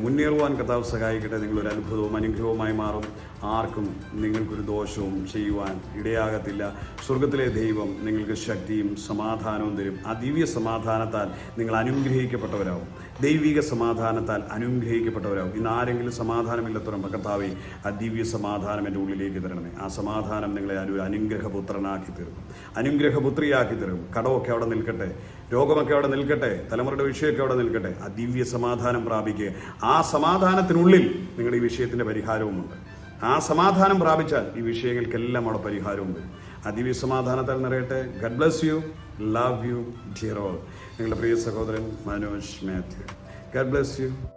മുന്നേറുവാൻ കർത്താവ് സഹായിക്കട്ടെ. നിങ്ങളൊരു അത്ഭുതവും അനുഗ്രഹവുമായി മാറും. ആർക്കും നിങ്ങൾക്കൊരു ദോഷവും ചെയ്യുവാൻ ഇടയാകത്തില്ല. സ്വർഗത്തിലെ ദൈവം നിങ്ങൾക്ക് ശക്തിയും സമാധാനവും തരും. ആ ദിവ്യ സമാധാനത്താൽ നിങ്ങൾ അനുഗ്രഹിക്കപ്പെട്ടവരാകും ദൈവിക സമാധാനത്താൽ അനുഗ്രഹിക്കപ്പെട്ടവരാകും. ഇന്ന് ആരെങ്കിലും സമാധാനമില്ലാത്തവരും കർത്താവെ ആ ദിവ്യ സമാധാനം എന്റെ ഉള്ളിലേക്ക് തരണമേ. ആ സമാധാനം നിങ്ങളെ ഒരു അനുഗ്രഹപുത്രനാക്കി തീർക്കും അനുഗ്രഹപുത്രിയാക്കി തീർക്കും കടമൊക്കെ അവിടെ നിൽക്കട്ടെ രോഗമൊക്കെ അവിടെ നിൽക്കട്ടെ തലമുറയുടെ വിഷയമൊക്കെ അവിടെ നിൽക്കട്ടെ ആ ദിവ്യ സമാധാനം പ്രാപിക്കുക. ആ സമാധാനത്തിനുള്ളിൽ നിങ്ങളുടെ ഈ വിഷയത്തിന്റെ പരിഹാരവുമുണ്ട്. ആ സമാധാനം പ്രാപിച്ചാൽ ഈ വിഷയങ്ങൾക്കെല്ലാം അവിടെ പരിഹാരവും വരും ആ ദിവ്യ സമാധാനത്താൽ നിറയട്ടെ. God bless you love you dear all നിങ്ങളുടെ പ്രിയ സഹോദരൻ Manoj Mathew. God bless you